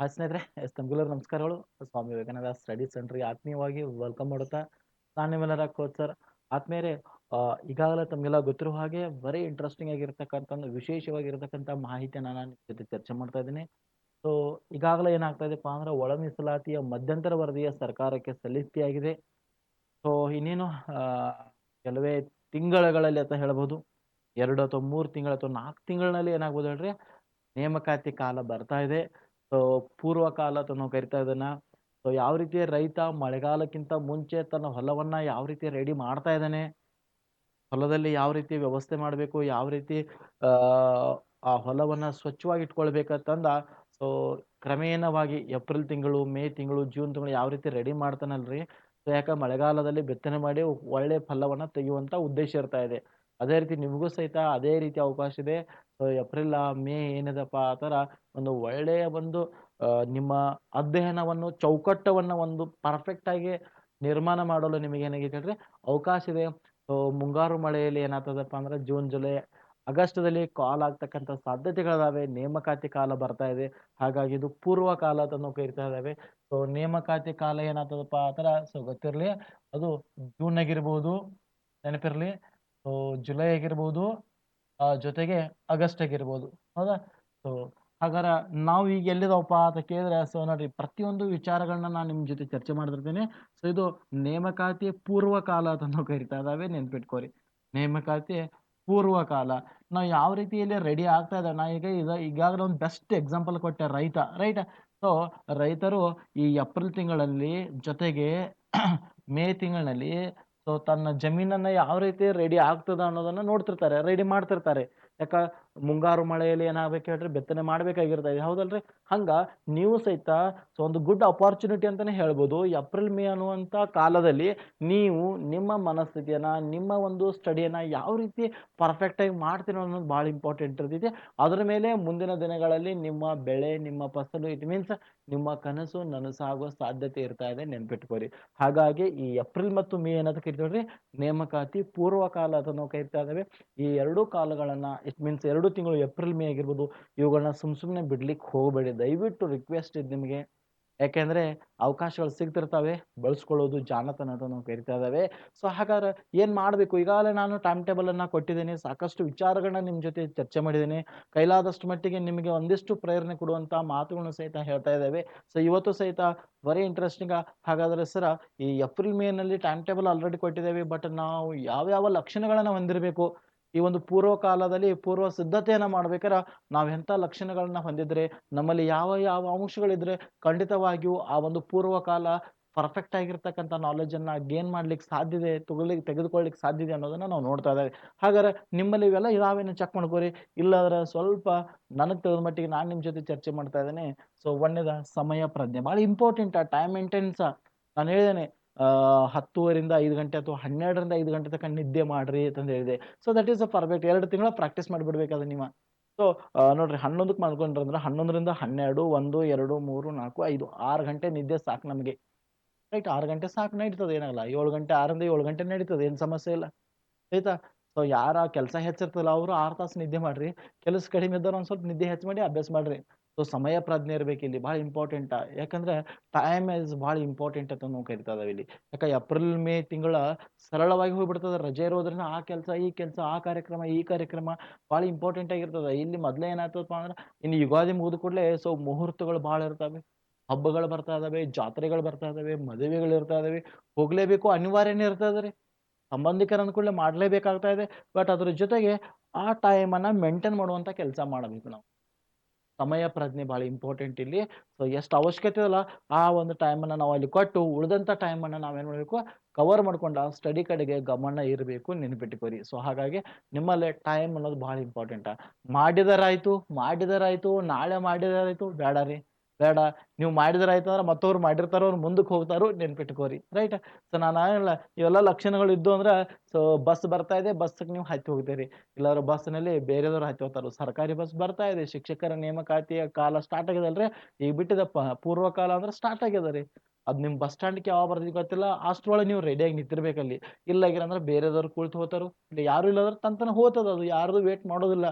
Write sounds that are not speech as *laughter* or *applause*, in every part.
Hi ಸ್ನೇಹಿತರೆ S ನಮಸ್ಕಾರಗಳು. Swami Vivekananda study ಸೆಂಟರ್ಗೆ ಆತ್ಮೀಯವಾಗಿ ವೆಲ್ಕಮ್ ಮಾಡುತ್ತಾ ನಾನು ನಿಮ್ಮೆಲ್ಲರ ಕೋಚ್ ಸರ್. ಆತ್ಮೀಯರೇ ಆ, ಈಗಾಗಲೇ ತಮಗೆಲ್ಲ ಗೊತ್ತಿರುವ ಹಾಗೆ ವೆರಿ ಇಂಟ್ರೆಸ್ಟಿಂಗ್ ಆಗಿರ್ತಕ್ಕಂಥ ಒಂದು ವಿಶೇಷವಾಗಿರ್ತಕ್ಕಂಥ ಮಾಹಿತಿಯನ್ನು ನಾನು ನಿಮ್ಮ ಜೊತೆ ಚರ್ಚೆ ಮಾಡ್ತಾ ಇದ್ದೀನಿ. ಸೊ ಈಗಾಗಲೇ ಏನಾಗ್ತಾ ಇದೆಪ್ಪ ಅಂದ್ರೆ ಒಳ ಮೀಸಲಾತಿಯ ಮಧ್ಯಂತರ ವರದಿಯ ಸರ್ಕಾರಕ್ಕೆ ಸಲ್ಲಿಕೆಯಾಗಿದೆ. ಸೊ ಇನ್ನೇನು ಕೆಲವೇ ತಿಂಗಳುಗಳಲ್ಲಿ ಅಂತ ಹೇಳ್ಬೋದು. ಎರಡು ಅಥವಾ ಮೂರು ತಿಂಗಳು ಅಥವಾ ನಾಲ್ಕು ತಿಂಗಳಲ್ಲಿ ಏನಾಗ್ಬೋದು ಹೇಳ್ರಿ ನೇಮಕಾತಿ ಕಾಲ ಬರ್ತಾ ಇದೆ. ಪೂರ್ವ ಕಾಲ ಅಂತ ನಾವು ಕರಿತಾ ಇದನ್ನ ಸೊ ಯಾವ ರೀತಿ ರೈತ ಮಳೆಗಾಲಕ್ಕಿಂತ ಮುಂಚೆ ತನ್ನ ಹೊಲವನ್ನ ಯಾವ ರೀತಿ ರೆಡಿ ಮಾಡ್ತಾ ಇದ್ದಾನೆ, ಹೊಲದಲ್ಲಿ ಯಾವ ರೀತಿ ವ್ಯವಸ್ಥೆ ಮಾಡಬೇಕು, ಯಾವ ರೀತಿ, ಆ ಆ ಹೊಲವನ್ನ ಸ್ವಚ್ಛವಾಗಿ ಇಟ್ಕೊಳ್ಬೇಕಂತಂದ ಸೊ ಕ್ರಮೇಣವಾಗಿ ಏಪ್ರಿಲ್ ತಿಂಗಳು, ಮೇ ತಿಂಗಳು, ಜೂನ್ ತಿಂಗಳು ಯಾವ ರೀತಿ ರೆಡಿ ಮಾಡ್ತಾನಲ್ರಿ. ಸೊ ಯಾಕ ಮಳೆಗಾಲದಲ್ಲಿ ಬಿತ್ತನೆ ಮಾಡಿ ಒಳ್ಳೆ ಫಲವನ್ನ ತೆಗೆಯುವಂತ ಉದ್ದೇಶ ಇರ್ತಾ ಇದೆ. ಅದೇ ರೀತಿ ನಿಮಗೂ ಸಹಿತ ಅದೇ ರೀತಿ ಅವಕಾಶ ಇದೆ. ಸೊ ಏಪ್ರಿಲ್ ಮೇ ಏನಿದೆಪ್ಪ ಆ ಥರ ಒಂದು ಒಳ್ಳೆಯ ಒಂದು ನಿಮ್ಮ ಅಧ್ಯಯನವನ್ನು, ಚೌಕಟ್ಟವನ್ನ ಒಂದು ಪರ್ಫೆಕ್ಟ್ ಆಗಿ ನಿರ್ಮಾಣ ಮಾಡಲು ನಿಮಗೆ ಏನಾಗಿದೆ ಹೇಳ್ರಿ ಅವಕಾಶ ಇದೆ. ಸೊ ಮುಂಗಾರು ಮಳೆಯಲ್ಲಿ ಏನಾಗ್ತದಪ್ಪ ಅಂದ್ರೆ ಜೂನ್ ಜುಲೈ ಆಗಸ್ಟ್ದಲ್ಲಿ ಕಾಲ್ ಆಗ್ತಕ್ಕಂಥ ಸಾಧ್ಯತೆಗಳಿದಾವೆ. ನೇಮಕಾತಿ ಕಾಲ ಬರ್ತಾ ಇದೆ. ಹಾಗಾಗಿ ಇದು ಪೂರ್ವ ಕಾಲ ಅಂತ ನಾವು ಕರಿತಾ ಇದ್ದಾವೆ ಸೊ ನೇಮಕಾತಿ ಕಾಲ ಏನಾಗ್ತದಪ್ಪ ಆ ಥರ ಸೊ ಗೊತ್ತಿರಲಿ. ಅದು ಜೂನ್ ಆಗಿರ್ಬೋದು, ನೆನಪಿರಲಿ. ಸೊ ಜುಲೈ ಆಗಿರ್ಬೋದು ಜೊತೆಗೆ ಆಗಸ್ಟ್ ಆಗಿರ್ಬೋದು. ಹೌದಾ? ಸೊ ಹಾಗಾದ್ರೆ ನಾವು ಈಗ ಎಲ್ಲಿದಾವಪ್ಪ ಅಂತ ಕೇಳಿದ್ರೆ ಸೊ ನೋಡ್ರಿ ಪ್ರತಿಯೊಂದು ವಿಚಾರಗಳನ್ನ ನಾನು ನಿಮ್ಮ ಜೊತೆ ಚರ್ಚೆ ಮಾಡ್ತಿರ್ತೀನಿ. ಸೊ ಇದು ನೇಮಕಾತಿ ಪೂರ್ವ ಕಾಲ ಅಂತ ಕರಿತಾ ಇದ್ದಾವೆ, ನೆನ್ಪಿಟ್ಕೋರಿ. ನೇಮಕಾತಿ ಪೂರ್ವ ಕಾಲ ನಾವು ಯಾವ ರೀತಿಯಲ್ಲಿ ರೆಡಿ ಆಗ್ತಾ ಇದ್ದಾವೆ? ನಾ ಈಗ ಈಗ, ಈಗಾಗಲೇ ಒಂದು ಬೆಸ್ಟ್ ಎಕ್ಸಾಂಪಲ್ ಕೊಟ್ಟೆ ರೈತ ರೈಟ್ ಸೊ ರೈತರು ಈ ಏಪ್ರಿಲ್ ತಿಂಗಳಲ್ಲಿ ಜೊತೆಗೆ *clears throat* ಮೇ ತಿಂಗಳಲ್ಲಿ ಸೊ ತನ್ನ ಜಮೀನನ್ನ ಯಾವ ರೀತಿ ರೆಡಿ ಆಗ್ತದ ಅನ್ನೋದನ್ನ ನೋಡ್ತಿರ್ತಾರೆ ರೆಡಿ ಮಾಡ್ತಿರ್ತಾರೆ. ಯಾಕ ಮುಂಗಾರು ಮಳೆಯಲ್ಲಿ ಏನಾಗಬೇಕು ಹೇಳ್ರಿ? ಬಿತ್ತನೆ ಮಾಡ್ಬೇಕಾಗಿರ್ತದೆ. ಹೌದಲ್ರಿ? ಹಂಗ ನೀವು ಸಹಿತ ಸೊ ಒಂದು ಗುಡ್ ಅಪಾರ್ಚುನಿಟಿ ಅಂತಾನೆ ಹೇಳ್ಬೋದು. ಏಪ್ರಿಲ್, ಮೇ ಅನ್ನುವಂಥ ಕಾಲದಲ್ಲಿ ನೀವು ನಿಮ್ಮ ಮನಸ್ಥಿತಿಯನ್ನ ನಿಮ್ಮ ಒಂದು ಸ್ಟಡಿಯನ್ನ ಯಾವ ರೀತಿ ಪರ್ಫೆಕ್ಟ್ ಆಗಿ ಮಾಡ್ತೀರೋ ಅನ್ನೋದು ಭಾಳ ಇಂಪಾರ್ಟೆಂಟ್ ಇರ್ತೈತಿ. ಅದರ ಮೇಲೆ ಮುಂದಿನ ದಿನಗಳಲ್ಲಿ ನಿಮ್ಮ ಬೆಳೆ, ನಿಮ್ಮ ಫಸಲು ಇಟ್ ಮೀನ್ಸ್ ನಿಮ್ಮ ಕನಸು ನನಸಾಗುವ ಸಾಧ್ಯತೆ ಇರ್ತಾ ಇದೆ ನೆನ್ಪಿಟ್ಕೋರಿ ಹಾಗಾಗಿ ಈ ಏಪ್ರಿಲ್ ಮತ್ತು ಮೇ ಏನಂತ ಕರಿತೀವಿ ನೇಮಕಾತಿ ಪೂರ್ವ ಕಾಲ ಅಂತ ನಾವು ಕರಿತಾ ಇದ್ದೇವೆ. ಈ ಎರಡೂ ಕಾಲಗಳನ್ನ ಇಟ್ ಮೀನ್ಸ್ ಎರಡು ತಿಂಗಳು ಏಪ್ರಿಲ್, ಮೇ ಆಗಿರ್ಬೋದು ಇವುಗಳನ್ನ ಸುಮ್ ಸುಮ್ಮನೆ ಬಿಡ್ಲಿಕ್ಕೆ ಹೋಗಬೇಡಿ. ದಯವಿಟ್ಟು ರಿಕ್ವೆಸ್ಟ್ ಇದೆ ನಿಮಗೆ. ಯಾಕೆಂದ್ರೆ ಅವಕಾಶಗಳು ಸಿಗ್ತಿರ್ತವೆ, ಬಳಸ್ಕೊಳ್ಳೋದು ಜಾಣತನ ಅಂತ ನಾವು ಕರಿತಾ ಇದ್ದಾವೆ ಸೊ ಹಾಗಾದ್ರೆ ಏನ್ ಮಾಡಬೇಕು? ಈಗಾಗಲೇ ನಾನು ಟೈಮ್ ಟೇಬಲ್ ಅನ್ನ ಕೊಟ್ಟಿದ್ದೀನಿ. ಸಾಕಷ್ಟು ವಿಚಾರಗಳನ್ನ ನಿಮ್ಮ ಜೊತೆ ಚರ್ಚೆ ಮಾಡಿದ್ದೀನಿ. ಕೈಲಾದಷ್ಟು ಮಟ್ಟಿಗೆ ನಿಮಗೆ ಒಂದಿಷ್ಟು ಪ್ರೇರಣೆ ಕೊಡುವಂತ ಮಾತುಗಳನ್ನು ಸಹಿತ ಹೇಳ್ತಾ ಇದ್ದಾವೆ ಸೊ ಇವತ್ತು ಸಹಿತ ವೆರಿ ಇಂಟ್ರೆಸ್ಟಿಂಗ್ ಹಾಗಾದ್ರೆ ಸರ ಈ ಏಪ್ರಿಲ್, ಮೇನಲ್ಲಿ ಟೈಮ್ ಟೇಬಲ್ ಆಲ್ರೆಡಿ ಕೊಟ್ಟಿದ್ದೇವೆ. ಬಟ್ ನಾವು ಯಾವ ಯಾವ ಲಕ್ಷಣಗಳನ್ನ ಹೊಂದಿರಬೇಕು? ಈ ಒಂದು ಪೂರ್ವ ಕಾಲದಲ್ಲಿ ಪೂರ್ವ ಸಿದ್ಧತೆಯನ್ನು ಮಾಡ್ಬೇಕಾದ್ರೆ ನಾವು ಎಂಥ ಲಕ್ಷಣಗಳನ್ನ ಹೊಂದಿದ್ರೆ, ನಮ್ಮಲ್ಲಿ ಯಾವ ಯಾವ ಅಂಶಗಳಿದ್ರೆ ಖಂಡಿತವಾಗಿಯೂ ಆ ಒಂದು ಪೂರ್ವ ಕಾಲ ಪರ್ಫೆಕ್ಟ್ ಆಗಿರ್ತಕ್ಕಂಥ ನಾಲೆಜ್ ಅನ್ನ ಗೇನ್ ಮಾಡ್ಲಿಕ್ಕೆ ಸಾಧ್ಯತೆ, ತಗೊಳ್ಳಿ, ತೆಗೆದುಕೊಳ್ಳಿಕ್ಕೆ ಸಾಧ್ಯತೆ ಅನ್ನೋದನ್ನ ನಾವು ನೋಡ್ತಾ ಇದ್ದೇವೆ. ಹಾಗಾದ್ರೆ ನಿಮ್ಮಲ್ಲಿ ಇವೆಲ್ಲ ಇದಾವೇನು ಚೆಕ್ ಮಾಡ್ಕೋರಿ? ಇಲ್ಲಾದ್ರೆ ಸ್ವಲ್ಪ ನನಗೆ ತಿಳಿದ ಮಟ್ಟಿಗೆ ನಾನು ನಿಮ್ಮ ಜೊತೆ ಚರ್ಚೆ ಮಾಡ್ತಾ ಇದ್ದೇನೆ. ಸೊ ಒಳ್ಳೆಯದ ಸಮಯ ಪ್ರಜ್ಞೆ. ಭಾಳ ಇಂಪಾರ್ಟೆಂಟ್ ಆ ಟೈಮ್ ಮೇಂಟೆನ್ಸ್ ನಾನು ಹೇಳಿದ್ದೇನೆ ಹತ್ತುವರಿಂದ ಐದು ಗಂಟೆ ಅಥವಾ ಹನ್ನೆರಡರಿಂದ ಐದು ಗಂಟೆ ತನಕ ನಿದ್ದೆ ಮಾಡ್ರಿ ಅಂತ ಹೇಳಿದೆ. So that is a perfect ಎರಡು ತಿಂಗಳ ಪ್ರಾಕ್ಟೀಸ್ ಮಾಡಿಬಿಡ್ಬೇಕಾದ್ರೆ ನೀವು ಸೊ ನೋಡ್ರಿ ಹನ್ನೊಂದಕ್ಕೆ ಮಾಡ್ಕೊಂಡ್ರಂದ್ರೆ ಹನ್ನೊಂದರಿಂದ ಹನ್ನೆರಡು, ಒಂದು, ಎರಡು, ಮೂರು, ನಾಲ್ಕು, ಐದು, ಆರು ಗಂಟೆ ನಿದ್ದೆ ಸಾಕು ನಮಗೆ. ರೈಟ್ ಆರು ಗಂಟೆ ಸಾಕು ನಡೀತದೆ, ಏನಾಗಲ್ಲ? ಏಳು ಗಂಟೆ ಆರರಿಂದ ಏಳು ಗಂಟೆ ನಡೀತದೆ, ಏನು ಸಮಸ್ಯೆ ಇಲ್ಲ. ಆಯ್ತಾ? ಸೊ ಯಾರ ಕೆಲಸ ಹೆಚ್ಚಿರ್ತಲ್ಲ ಅವರು ಆರು ತಾಸು ನಿದ್ದೆ ಮಾಡ್ರಿ. ಕೆಲಸ ಕಡಿಮೆ ಇದ್ದವ್ರು ಒಂದು ಸ್ವಲ್ಪ ನಿದ್ದೆ ಹೆಚ್ಚು ಮಾಡಿ, ಅಭ್ಯಾಸ ಮಾಡ್ರಿ. ಸೊ, ಸಮಯ ಪ್ರಜ್ಞೆ ಇರ್ಬೇಕು ಇಲ್ಲಿ ಭಾಳ ಇಂಪಾರ್ಟೆಂಟ್ ಯಾಕಂದ್ರೆ ಟೈಮ್ ಇಸ್ ಭಾಳ ಇಂಪಾರ್ಟೆಂಟ್ ಅಂತ ನಾವು ಕರಿತಾ ಇದಾವೆ ಇಲ್ಲಿ. ಯಾಕೆ ಏಪ್ರಿಲ್ ಮೇ ತಿಂಗಳ ಸರಳವಾಗಿ ಹೋಗ್ಬಿಡ್ತದ. ರಜೆ ಇರೋದ್ರಿಂದ ಆ ಕೆಲಸ, ಈ ಕೆಲಸ, ಆ ಕಾರ್ಯಕ್ರಮ, ಈ ಕಾರ್ಯಕ್ರಮ ಭಾಳ ಇಂಪಾರ್ಟೆಂಟ್ ಆಗಿರ್ತದೆ. ಇಲ್ಲಿ ಮೊದಲೇ ಏನಾಗ್ತದಪ್ಪ ಅಂದ್ರೆ ಇನ್ನು ಯುಗಾದಿ ಮುಗಿದ ಕೂಡಲೇ ಸೊ, ಮುಹೂರ್ತಗಳು ಭಾಳ ಇರ್ತವೆ. ಹಬ್ಬಗಳು ಬರ್ತಾ ಇದಾವೆ, ಜಾತ್ರೆಗಳು ಬರ್ತಾ ಇದಾವೆ, ಮದುವೆಗಳು ಇರ್ತಾ ಇದಾವೆ. ಹೋಗ್ಲೇಬೇಕು ಅನಿವಾರ್ಯನೇ ಇರ್ತಾ ಇದ್ರಿ. ರೀ ಸಂಬಂಧಿಕರ ಅಂದ್ಕೂಡಲೇ ಮಾಡಲೇಬೇಕಾಗ್ತಾ ಇದೆ. ಬಟ್ ಅದ್ರ ಜೊತೆಗೆ ಆ ಟೈಮನ್ನು ಮೇಂಟೈನ್ ಮಾಡುವಂಥ ಕೆಲಸ ಮಾಡಬೇಕು ನಾವು. ಸಮಯ ಪ್ರಜ್ಞೆ ಭಾಳ ಇಂಪಾರ್ಟೆಂಟ್ ಇಲ್ಲಿ. ಸೊ ಎಷ್ಟು ಅವಶ್ಯಕತೆ ಅಲ್ಲ ಆ ಒಂದು ಟೈಮನ್ನು ನಾವು ಅಲ್ಲಿ ಕೊಟ್ಟು ಉಳಿದಂಥ ಟೈಮನ್ನು ನಾವೇನು ಮಾಡಬೇಕು? ಕವರ್ ಮಾಡ್ಕೊಂಡು ಸ್ಟಡಿ ಕಡೆಗೆ ಗಮನ ಇರಬೇಕು ನೆನ್ಪಿಟ್ಕೋರಿ ಸೊ ಹಾಗಾಗಿ ನಿಮ್ಮಲ್ಲಿ ಟೈಮ್ ಅನ್ನೋದು ಭಾಳ ಇಂಪಾರ್ಟೆಂಟ್ ಮಾಡಿದರಾಯಿತು ಮಾಡಿದರಾಯಿತು, ನಾಳೆ ಮಾಡಿದರಾಯಿತು, ಬೇಡ ರೀ. ಬೇಡ. ನೀವು ಮಾಡಿದರಾಯ್ತು ಅಂದ್ರೆ ಮತ್ತವ್ರು ಮಾಡಿರ್ತಾರೋ ಅವ್ರು ಮುಂದಕ್ಕೆ ಹೋಗ್ತಾರೋ ನೆನ್ಪಿಟ್ಕೋರಿ. ರೈಟ್ ಸೊ ನಾನು ಏನಿಲ್ಲ ಇವೆಲ್ಲ ಲಕ್ಷಣಗಳು ಇದ್ದು ಅಂದ್ರೆ ಸೊ ಬಸ್ ಬರ್ತಾ ಇದೆ ಬಸ್ಗೆ ನೀವು ಹತ್ತಿ ಹೋಗ್ತೀರಿ. ಇಲ್ಲಾಂದ್ರೆ ಬಸ್ನಲ್ಲಿ ಬೇರೆದವ್ರು ಹತ್ತಿ ಹೋಗ್ತಾರೋ. ಸರ್ಕಾರಿ ಬಸ್ ಬರ್ತಾ ಇದೆ. ಶಿಕ್ಷಕರ ನೇಮಕಾತಿಯ ಕಾಲ ಸ್ಟಾರ್ಟ್ ಆಗಿದಲ್ರಿ? ಈಗ ಪೂರ್ವ ಕಾಲ ಅಂದ್ರೆ ಸ್ಟಾರ್ಟ್ ಆಗ್ಯದ ರೀ. ಅದು ನಿಮ್ಮ ಬಸ್ ಸ್ಟ್ಯಾಂಡ್ಗೆ ಯಾವಾಗ ಬರ್ತೀವಿ ಗೊತ್ತಿಲ್ಲ. ಅಷ್ಟರೊಳಗೆ ನೀವು ರೆಡಿಯಾಗಿ ನಿಂತಿರ್ಬೇಕಲ್ಲಿ. ಅಂದ್ರೆ ಬೇರೆದವ್ರು ಕುಳಿತು ಹೋಗ್ತಾರೋ. ಇಲ್ಲ ಯಾರು ಇಲ್ಲಂದ್ರೆ ತಂತನ ಹೋತದ ಅದು. ಯಾರ್ದು ವೇಟ್ ಮಾಡೋದಿಲ್ಲ.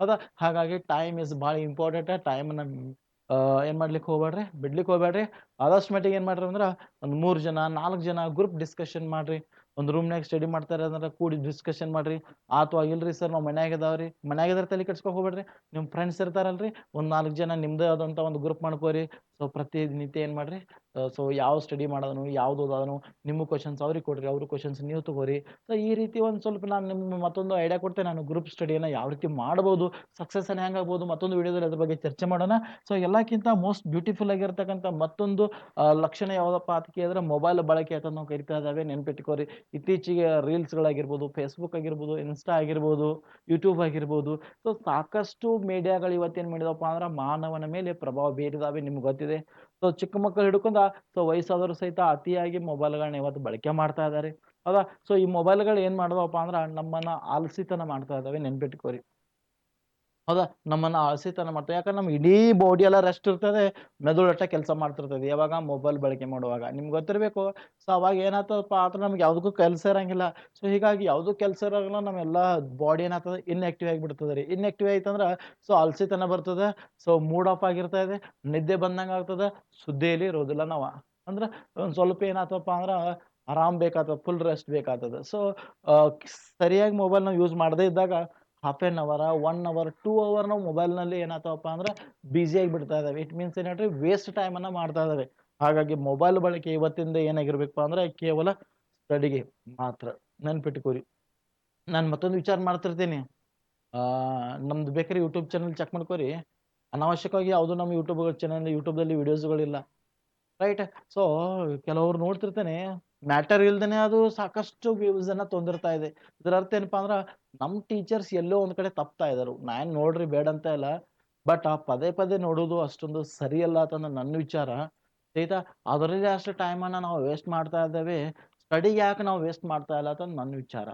ಹೌದಾ ಹಾಗಾಗಿ ಟೈಮ್ ಇಸ್ ಭಾಳ ಇಂಪಾರ್ಟೆಂಟ್ ಟೈಮನ್ನ ಏನು ಮಾಡ್ಲಿಕ್ಕೆ ಹೋಗ್ಬೇಡ್ರಿ ಬಿಡ್ಲಿಕ್ಕೆ ಹೋಗ್ಬೇಡ್ರಿ ಆದಷ್ಟು ಮಟ್ಟಿಗೆ ಏನು ಮಾಡ್ರಿ ಅಂದ್ರೆ ಒಂದು ಮೂರು ಜನ, ನಾಲ್ಕು ಜನ ಗ್ರೂಪ್ ಡಿಸ್ಕಷನ್ ಮಾಡ್ರಿ. ಒಂದು ರೂಮ್ನಾಗ ಸ್ಟಡಿ ಮಾಡ್ತಾರೆ ಅಂದ್ರೆ ಕೂಡಿ ಡಿಸ್ಕಷನ್ ಮಾಡ್ರಿ. ಆತು ಇಲ್ರಿ ಸರ್ ನಾವು ಮನ್ಯಾಗ ಇದಾವ್ರಿ. ಮನ್ಯಾಗ ಇದ್ರೆ ತಲೆ ಕೆಡ್ಸ್ಕೊ ಹೋಗ್ಬೇಡ್ರಿ ನಿಮ್ಮ ಫ್ರೆಂಡ್ಸ್ ಇರ್ತಾರಲ್ರಿ. ಒಂದು ನಾಲ್ಕು ಜನ ನಿಮ್ಮದೇ ಆದಂಥ ಒಂದು ಗ್ರೂಪ್ ಮಾಡ್ಕೋರಿ. ಸೊ ಪ್ರತಿನಿತ್ಯ ಏನು ಮಾಡ್ರಿ? ಸೊ ಯಾವ ಸ್ಟಡಿ ಮಾಡೋದನು, ಯಾವ್ದು ಓದೋದನು, ನಿಮ್ಮ ಕ್ವಶನ್ಸ್ ಅವ್ರಿಗೆ ಕೊಡ್ರಿ, ಅವ್ರ ಕ್ವಶನ್ಸ್ ನೀವು ತಗೋರಿ. ಸೊ ಈ ರೀತಿ ಒಂದು ಸ್ವಲ್ಪ ನಾನು ನಿಮ್ಮ ಮತ್ತೊಂದು ಐಡಿಯಾ ಕೊಡ್ತೇನೆ. ನಾನು ಗ್ರೂಪ್ ಸ್ಟಡಿಯನ್ನು ಯಾವ ರೀತಿ ಮಾಡ್ಬೋದು ಸಕ್ಸಸ್ಸನ್ನು ಹೆಂಗೆ ಆಗ್ಬೋದು, ಮತ್ತೊಂದು ವಿಡಿಯೋದಲ್ಲಿ ಅದ್ರ ಬಗ್ಗೆ ಚರ್ಚೆ ಮಾಡೋಣ. ಸೊ ಎಲ್ಲಕ್ಕಿಂತ ಮೋಸ್ಟ್ ಬ್ಯೂಟಿಫುಲ್ ಆಗಿರ್ತಕ್ಕಂಥ ಮತ್ತೊಂದು ಲಕ್ಷಣ ಯಾವುದಪ್ಪ ಅಂತ ಕೇಳಿದ್ರೆ ಮೊಬೈಲ್ ಬಳಕೆ ಅಂತ ನಾವು ಕರಿತಾ ಇದ್ದಾವೆ ನೆನ್ಪಿಟ್ಕೋರಿ. ಇತ್ತೀಚೆಗೆ ರೀಲ್ಸ್ಗಳಾಗಿರ್ಬೋದು ಫೇಸ್ಬುಕ್ ಆಗಿರ್ಬೋದು ಇನ್ಸ್ಟಾ ಆಗಿರ್ಬೋದು ಯೂಟ್ಯೂಬ್ ಆಗಿರ್ಬೋದು. ಸೊ ಸಾಕಷ್ಟು ಮೀಡಿಯಾಗಳು ಇವತ್ತೇನು ಮಾಡಿದವಪ್ಪ ಅಂದ್ರೆ ಮಾನವನ ಮೇಲೆ ಪ್ರಭಾವ ಬೀರಿದಾವೆ. ನಿಮ್ಗೆ ಗೊತ್ತಿದೆ ಸೊ ಚಿಕ್ಕ ಮಕ್ಕಳು ಹಿಡ್ಕೊಂಡ ಸೊ ವಯಸ್ಸಾದವರು ಸಹಿತ ಅತಿಯಾಗಿ ಮೊಬೈಲ್ಗಳನ್ನ ಇವತ್ತು ಬಳಕೆ ಮಾಡ್ತಾ ಇದ್ದಾರೆ ಹೌದಾ? ಸೊ ಈ ಮೊಬೈಲ್ಗಳು ಏನು ಮಾಡಿದವಪ್ಪ ಅಂದ್ರೆ ನಮ್ಮನ್ನ ಆಲಸಿತನ ಮಾಡ್ತಾ ಇದ್ದಾವೆ ನೆನ್ಪಿಟ್ಕೋರಿ. ಹೌದಾ? ನಮ್ಮನ್ನ ಆಲಸಿತನ ಮಾಡ್ತವೆ. ಯಾಕಂದ್ರೆ ನಮ್ಮ ಇಡೀ ಬಾಡಿ ಎಲ್ಲ ರೆಸ್ಟ್ ಇರ್ತದೆ ಮೆದುಳಟ್ಟ ಕೆಲಸ ಮಾಡ್ತಿರ್ತದೆ. ಯಾವಾಗ ಮೊಬೈಲ್ ಬಳಕೆ ಮಾಡುವಾಗ. ನಿಮ್ಗೆ ಗೊತ್ತಿರಬೇಕು. ಸೊ ಅವಾಗ ಏನಾಗ್ತದಪ್ಪ ಅಂದ್ರೆ ನಮ್ಗೆ ಯಾವುದಕ್ಕೂ ಕೆಲಸ ಇರಂಗಿಲ್ಲ. ಸೊ ಹೀಗಾಗಿ ಯಾವುದೂ ಕೆಲಸ ಇರೋಲ್ಲ ನಮ್ಮೆಲ್ಲ ಬಾಡಿ ಏನಾಗ್ತದೆ? ಇನ್ಆಕ್ಟಿವ್ ಆಗಿಬಿಡ್ತದೆ ರೀ. ಇನ್ಆಕ್ಟಿವ್ ಆಯ್ತಂದ್ರೆ ಸೊ ಅಲಸಿತನ ಬರ್ತದೆ. ಸೊ ಮೂಡ್ ಆಫ್ ಆಗಿರ್ತಾ ಇದೆ. ನಿದ್ದೆ ಬಂದಂಗೆ ಆಗ್ತದೆ. ಸುದ್ದಿಯಲ್ಲಿ ಇರೋದಿಲ್ಲ ನಾವು. ಅಂದ್ರೆ, ಒಂದು ಸ್ವಲ್ಪ ಏನಾಗ್ತಪ್ಪ ಅಂದ್ರೆ ಆರಾಮ್ ಬೇಕಾಗ್ತದೆ. ಫುಲ್ ರೆಸ್ಟ್ ಬೇಕಾಗ್ತದೆ. ಸೊ ಸರಿಯಾಗಿ ಮೊಬೈಲ್ ನಾವು ಯೂಸ್ ಮಾಡದೇ ಇದ್ದಾಗ half an hour one hour two hour ನಾವು ಮೊಬೈಲ್ನಲ್ಲಿ ಏನಾಗ್ತಾವಪ್ಪ ಅಂದ್ರೆ ಬ್ಯುಸಿ ಆಗಿಬಿಡ್ತಾ ಇದ್ದಾವೆ ಇಟ್ ಮೀನ್ಸ್ ಏನಂದ್ರೆ ವೇಸ್ಟ್ ಟೈಮನ್ನು ಮಾಡ್ತಾ ಇದ್ದಾವೆ ಹಾಗಾಗಿ ಮೊಬೈಲ್ ಬಳಕೆ ಇವತ್ತಿಂದ ಏನಾಗಿರ್ಬೇಕಪ್ಪ ಅಂದ್ರೆ ಕೇವಲ ಸ್ಟಡಿಗೆ ಮಾತ್ರ. ನೆನ್ಪಿಟ್ಕೋರಿ ನಾನು ಮತ್ತೊಂದು ವಿಚಾರ ಮಾಡ್ತಿರ್ತೀನಿ. ಆ, ನಮ್ದು ಬೇಕಾದ್ರೆ ಯೂಟ್ಯೂಬ್ ಚಾನಲ್ ಚೆಕ್ ಮಾಡ್ಕೋರಿ. ಅನಾವಶ್ಯಕವಾಗಿ ಯಾವುದು ನಮ್ಮ ಯೂಟ್ಯೂಬ್ ಚಾನಲ್ ಯೂಟ್ಯೂಬ್ದಲ್ಲಿ ವಿಡಿಯೋಸ್ಗಳಿಲ್ಲ ರೈಟ್ ಸೊ ಕೆಲವರು ನೋಡ್ತಿರ್ತೇನೆ. ಮ್ಯಾಟರ್ ಇಲ್ದೇನೆ ಅದು ಸಾಕಷ್ಟು ವ್ಯೂಸ್ ಅನ್ನ ತೊಂದಿರ್ತಾ ಇದೆ. ಇದರ ಅರ್ಥ ಏನಪ್ಪಾ ಅಂದ್ರೆ ನಮ್ಮ ಟೀಚರ್ಸ್ ಎಲ್ಲೋ ಒಂದು ಕಡೆ ತಪ್ತಾ ನಾ ನಾನು ನೋಡ್ರಿ ಬೇಡ ಅಂತ ಇಲ್ಲ. ಬಟ್ ಆ ಪದೇ ಪದೇ ನೋಡೋದು ಅಷ್ಟೊಂದು ಸರಿಯಲ್ಲ ಅಂತ ನನ್ನ ವಿಚಾರ. ಆಯ್ತಾ? ಅದರಲ್ಲಿ ಅಷ್ಟು ಟೈಮನ್ನು ನಾವು ವೇಸ್ಟ್ ಮಾಡ್ತಾ ಇದ್ದೇವೆ. ಸ್ಟಡಿ ಯಾಕೆ ನಾವು ವೇಸ್ಟ್ ಮಾಡ್ತಾ ಇಲ್ಲ ಅಂತ ನನ್ನ ವಿಚಾರ.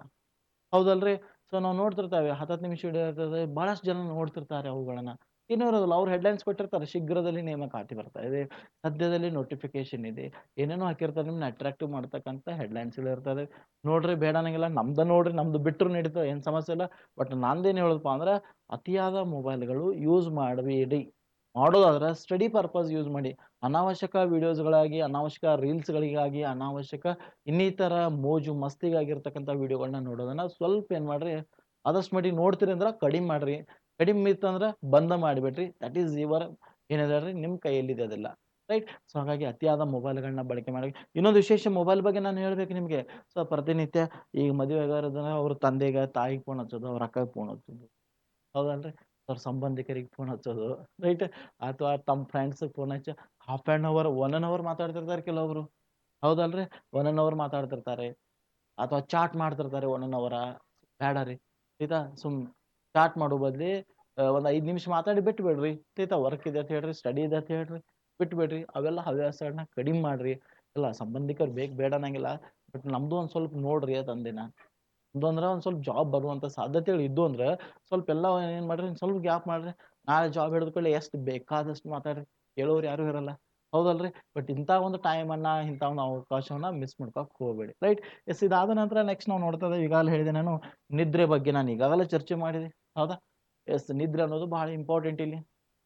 ಹೌದಲ್ರಿ? ಸೊ ನಾವು ನೋಡ್ತಿರ್ತೇವೆ. ಹತ್ತತ್ತು ನಿಮಿಷ ವಿಡಿಯೋ ಇರ್ತದೆ. ಭಾಳಷ್ಟು ಜನ ನೋಡ್ತಿರ್ತಾರೆ ಅವುಗಳನ್ನ. ಏನೂ ಇರೋದಿಲ್ಲ ಅವ್ರು ಹೆಡ್ಲೈನ್ಸ್ ಕೊಟ್ಟಿರ್ತಾರೆ, ಶೀಘ್ರದಲ್ಲಿ ನೇಮಕಾತಿ ಬರ್ತಾ ಇದೆ. ಸದ್ಯದಲ್ಲಿ ನೋಟಿಫಿಕೇಶನ್ ಇದೆ. ಏನೇನೋ ಹಾಕಿರ್ತಾರೆ ನಿಮ್ಮನ್ನ ಅಟ್ರಾಕ್ಟಿವ್ ಮಾಡ್ತಕ್ಕಂಥ ಹೆಡ್ಲೈನ್ಸ್ಗಳು ಇರ್ತದೆ. ನೋಡ್ರಿ, ಬೇಡ ಅನ್ನಂಗಿಲ್ಲ. ನಮ್ದು ನೋಡ್ರಿ, ನಮ್ದು ಬಿಟ್ಟರು ನಡೀತದೆ, ಏನು ಸಮಸ್ಯೆ ಇಲ್ಲ. ಬಟ್ ನಂದೇನು ಹೇಳೋದಪ್ಪ ಅಂದ್ರೆ, ಅತಿಯಾದ ಮೊಬೈಲ್ಗಳು ಯೂಸ್ ಮಾಡಬೇಡಿ. ಮಾಡೋದಾದ್ರೆ ಸ್ಟಡಿ ಪರ್ಪಸ್ ಯೂಸ್ ಮಾಡಿ. ಅನಾವಶ್ಯಕ ವಿಡಿಯೋಸ್ಗಳಾಗಿ ಅನಾವಶ್ಯಕ ರೀಲ್ಸ್ಗಳಿಗಾಗಿ ಅನಾವಶ್ಯಕ ಇನ್ನಿತರ ಮೋಜು ಮಸ್ತಿಗಾಗಿರ್ತಕ್ಕಂಥ ವಿಡಿಯೋಗಳನ್ನ ನೋಡೋದನ್ನ ಸ್ವಲ್ಪ ಏನು ಮಾಡ್ರಿ, ಆದಷ್ಟು ಮಟ್ಟಿಗೆ ನೋಡ್ತೀರಿ ಅಂದ್ರೆ ಕಡಿಮೆ ಮಾಡ್ರಿ. ಕಡಿಮೆ ಇತ್ತಂದ್ರೆ ಬಂದ ಮಾಡಿಬಿಟ್ರಿ. ದಟ್ ಈಸ್ ಯುವರ್ ಏನಿದ್ರಿ ನಿಮ್ಮ ಕೈಯಲ್ಲಿದೆ ಅದೆಲ್ಲ. ರೈಟ್ ಸೊ ಹಾಗಾಗಿ ಅತಿಯಾದ ಮೊಬೈಲ್ಗಳನ್ನ ಬಳಕೆ ಮಾಡಿ. ಇನ್ನೊಂದು ವಿಶೇಷ ಮೊಬೈಲ್ ಬಗ್ಗೆ ನಾನು ಹೇಳ್ಬೇಕು ನಿಮಗೆ. ಸೊ ಪ್ರತಿನಿತ್ಯ ಈಗ ಮದುವೆ ಆಗೋದನ್ನ ಅವ್ರ ತಂದೆಗೆ, ತಾಯಿಗೆ ಫೋನ್ ಹಚ್ಚೋದು, ಅವ್ರ ಅಕ್ಕಗೆ ಫೋನ್ ಹಚ್ಚೋದು. ಹೌದಲ್ರಿ? ಅವ್ರ ಸಂಬಂಧಿಕರಿಗೆ ಫೋನ್ ಹಚ್ಚೋದು. ರೈಟ್ ಅಥವಾ ತಮ್ಮ ಫ್ರೆಂಡ್ಸಿಗೆ ಫೋನ್ ಹಚ್ಚಿ half and hour one on hour ಮಾತಾಡ್ತಿರ್ತಾರೆ ಕೆಲವೊಬ್ರು ಹೌದಲ್ರಿ? ಒನ್ ಆನ್ ಅವರ್ ಮಾತಾಡ್ತಿರ್ತಾರೆ. ಅಥವಾ ಚಾಟ್ ಮಾಡ್ತಿರ್ತಾರೆ ಒನ್ ಆನ್ ಅವರ ಬೇಡ ರೀ. ಆಯ್ತಾ ಸುಮ್ ಚಾಟ್ ಮಾಡೋ ಬದ್ಲಿ ಒಂದು ಐದು ನಿಮಿಷ ಮಾತಾಡಿ ಬಿಟ್ಟು ಬಿಡ್ರಿ ಆಯ್ತಾ ವರ್ಕ್ ಇದೆ ಅಂತ ಹೇಳ್ರಿ ಸ್ಟಡಿ ಇದೆ ಅಂತ ಹೇಳ್ರಿ ಬಿಟ್ಟು ಬಿಡ್ರಿ ಅವೆಲ್ಲ ಹವ್ಯಾಸಗಳನ್ನ ಕಡಿಮೆ ಮಾಡ್ರಿ. ಇಲ್ಲ ಸಂಬಂಧಿಕರು ಬೇಕು ಬೇಡ ಅನ್ನಂಗಿಲ್ಲ. ಬಟ್ ನಮ್ದು ಒಂದು ಸ್ವಲ್ಪ ನೋಡ್ರಿ ತಂದೆ ನಾನು ನಮ್ದು ಅಂದ್ರೆ ಒಂದು ಸ್ವಲ್ಪ ಜಾಬ್ ಬರುವಂತ ಸಾಧ್ಯತೆಗಳು ಇದ್ದು ಅಂದ್ರೆ ಸ್ವಲ್ಪ ಎಲ್ಲ ಏನು ಮಾಡ್ರಿ ಸ್ವಲ್ಪ ಗ್ಯಾಪ್ ಮಾಡ್ರಿ. ನಾಳೆ ಜಾಬ್ ಹಿಡಿದುಕೊಳ್ಳಿ, ಎಷ್ಟು ಬೇಕಾದಷ್ಟು ಮಾತಾಡ್ರಿ. ಹೇಳೋರು ಯಾರು ಇರಲ್ಲ. ಹೌದಲ್ರಿ? ಬಟ್ ಇಂಥ ಒಂದು ಟೈಮನ್ನ ಇಂಥ ಒಂದು ಅವಕಾಶವನ್ನ ಮಿಸ್ ಮಾಡ್ಕೊಕ್ ಹೋಗಬೇಡಿ. ರೈಟ್ ಎಸ್, ಇದಾದ ನಂತರ ನೆಕ್ಸ್ಟ್ ನಾವು ನೋಡ್ತಾ ಇದ್ದೇವೆ. ಈಗಾಗಲೇ ಹೇಳಿದೆ ನಾನು, ನಿದ್ರೆ ಬಗ್ಗೆ ನಾನು ಈಗಾಗಲೇ ಚರ್ಚೆ ಮಾಡಿದೆ. ಹೌದಾ? ಎಸ್, ನಿದ್ರೆ ಅನ್ನೋದು ಬಹಳ ಇಂಪಾರ್ಟೆಂಟ್ ಇಲ್ಲಿ.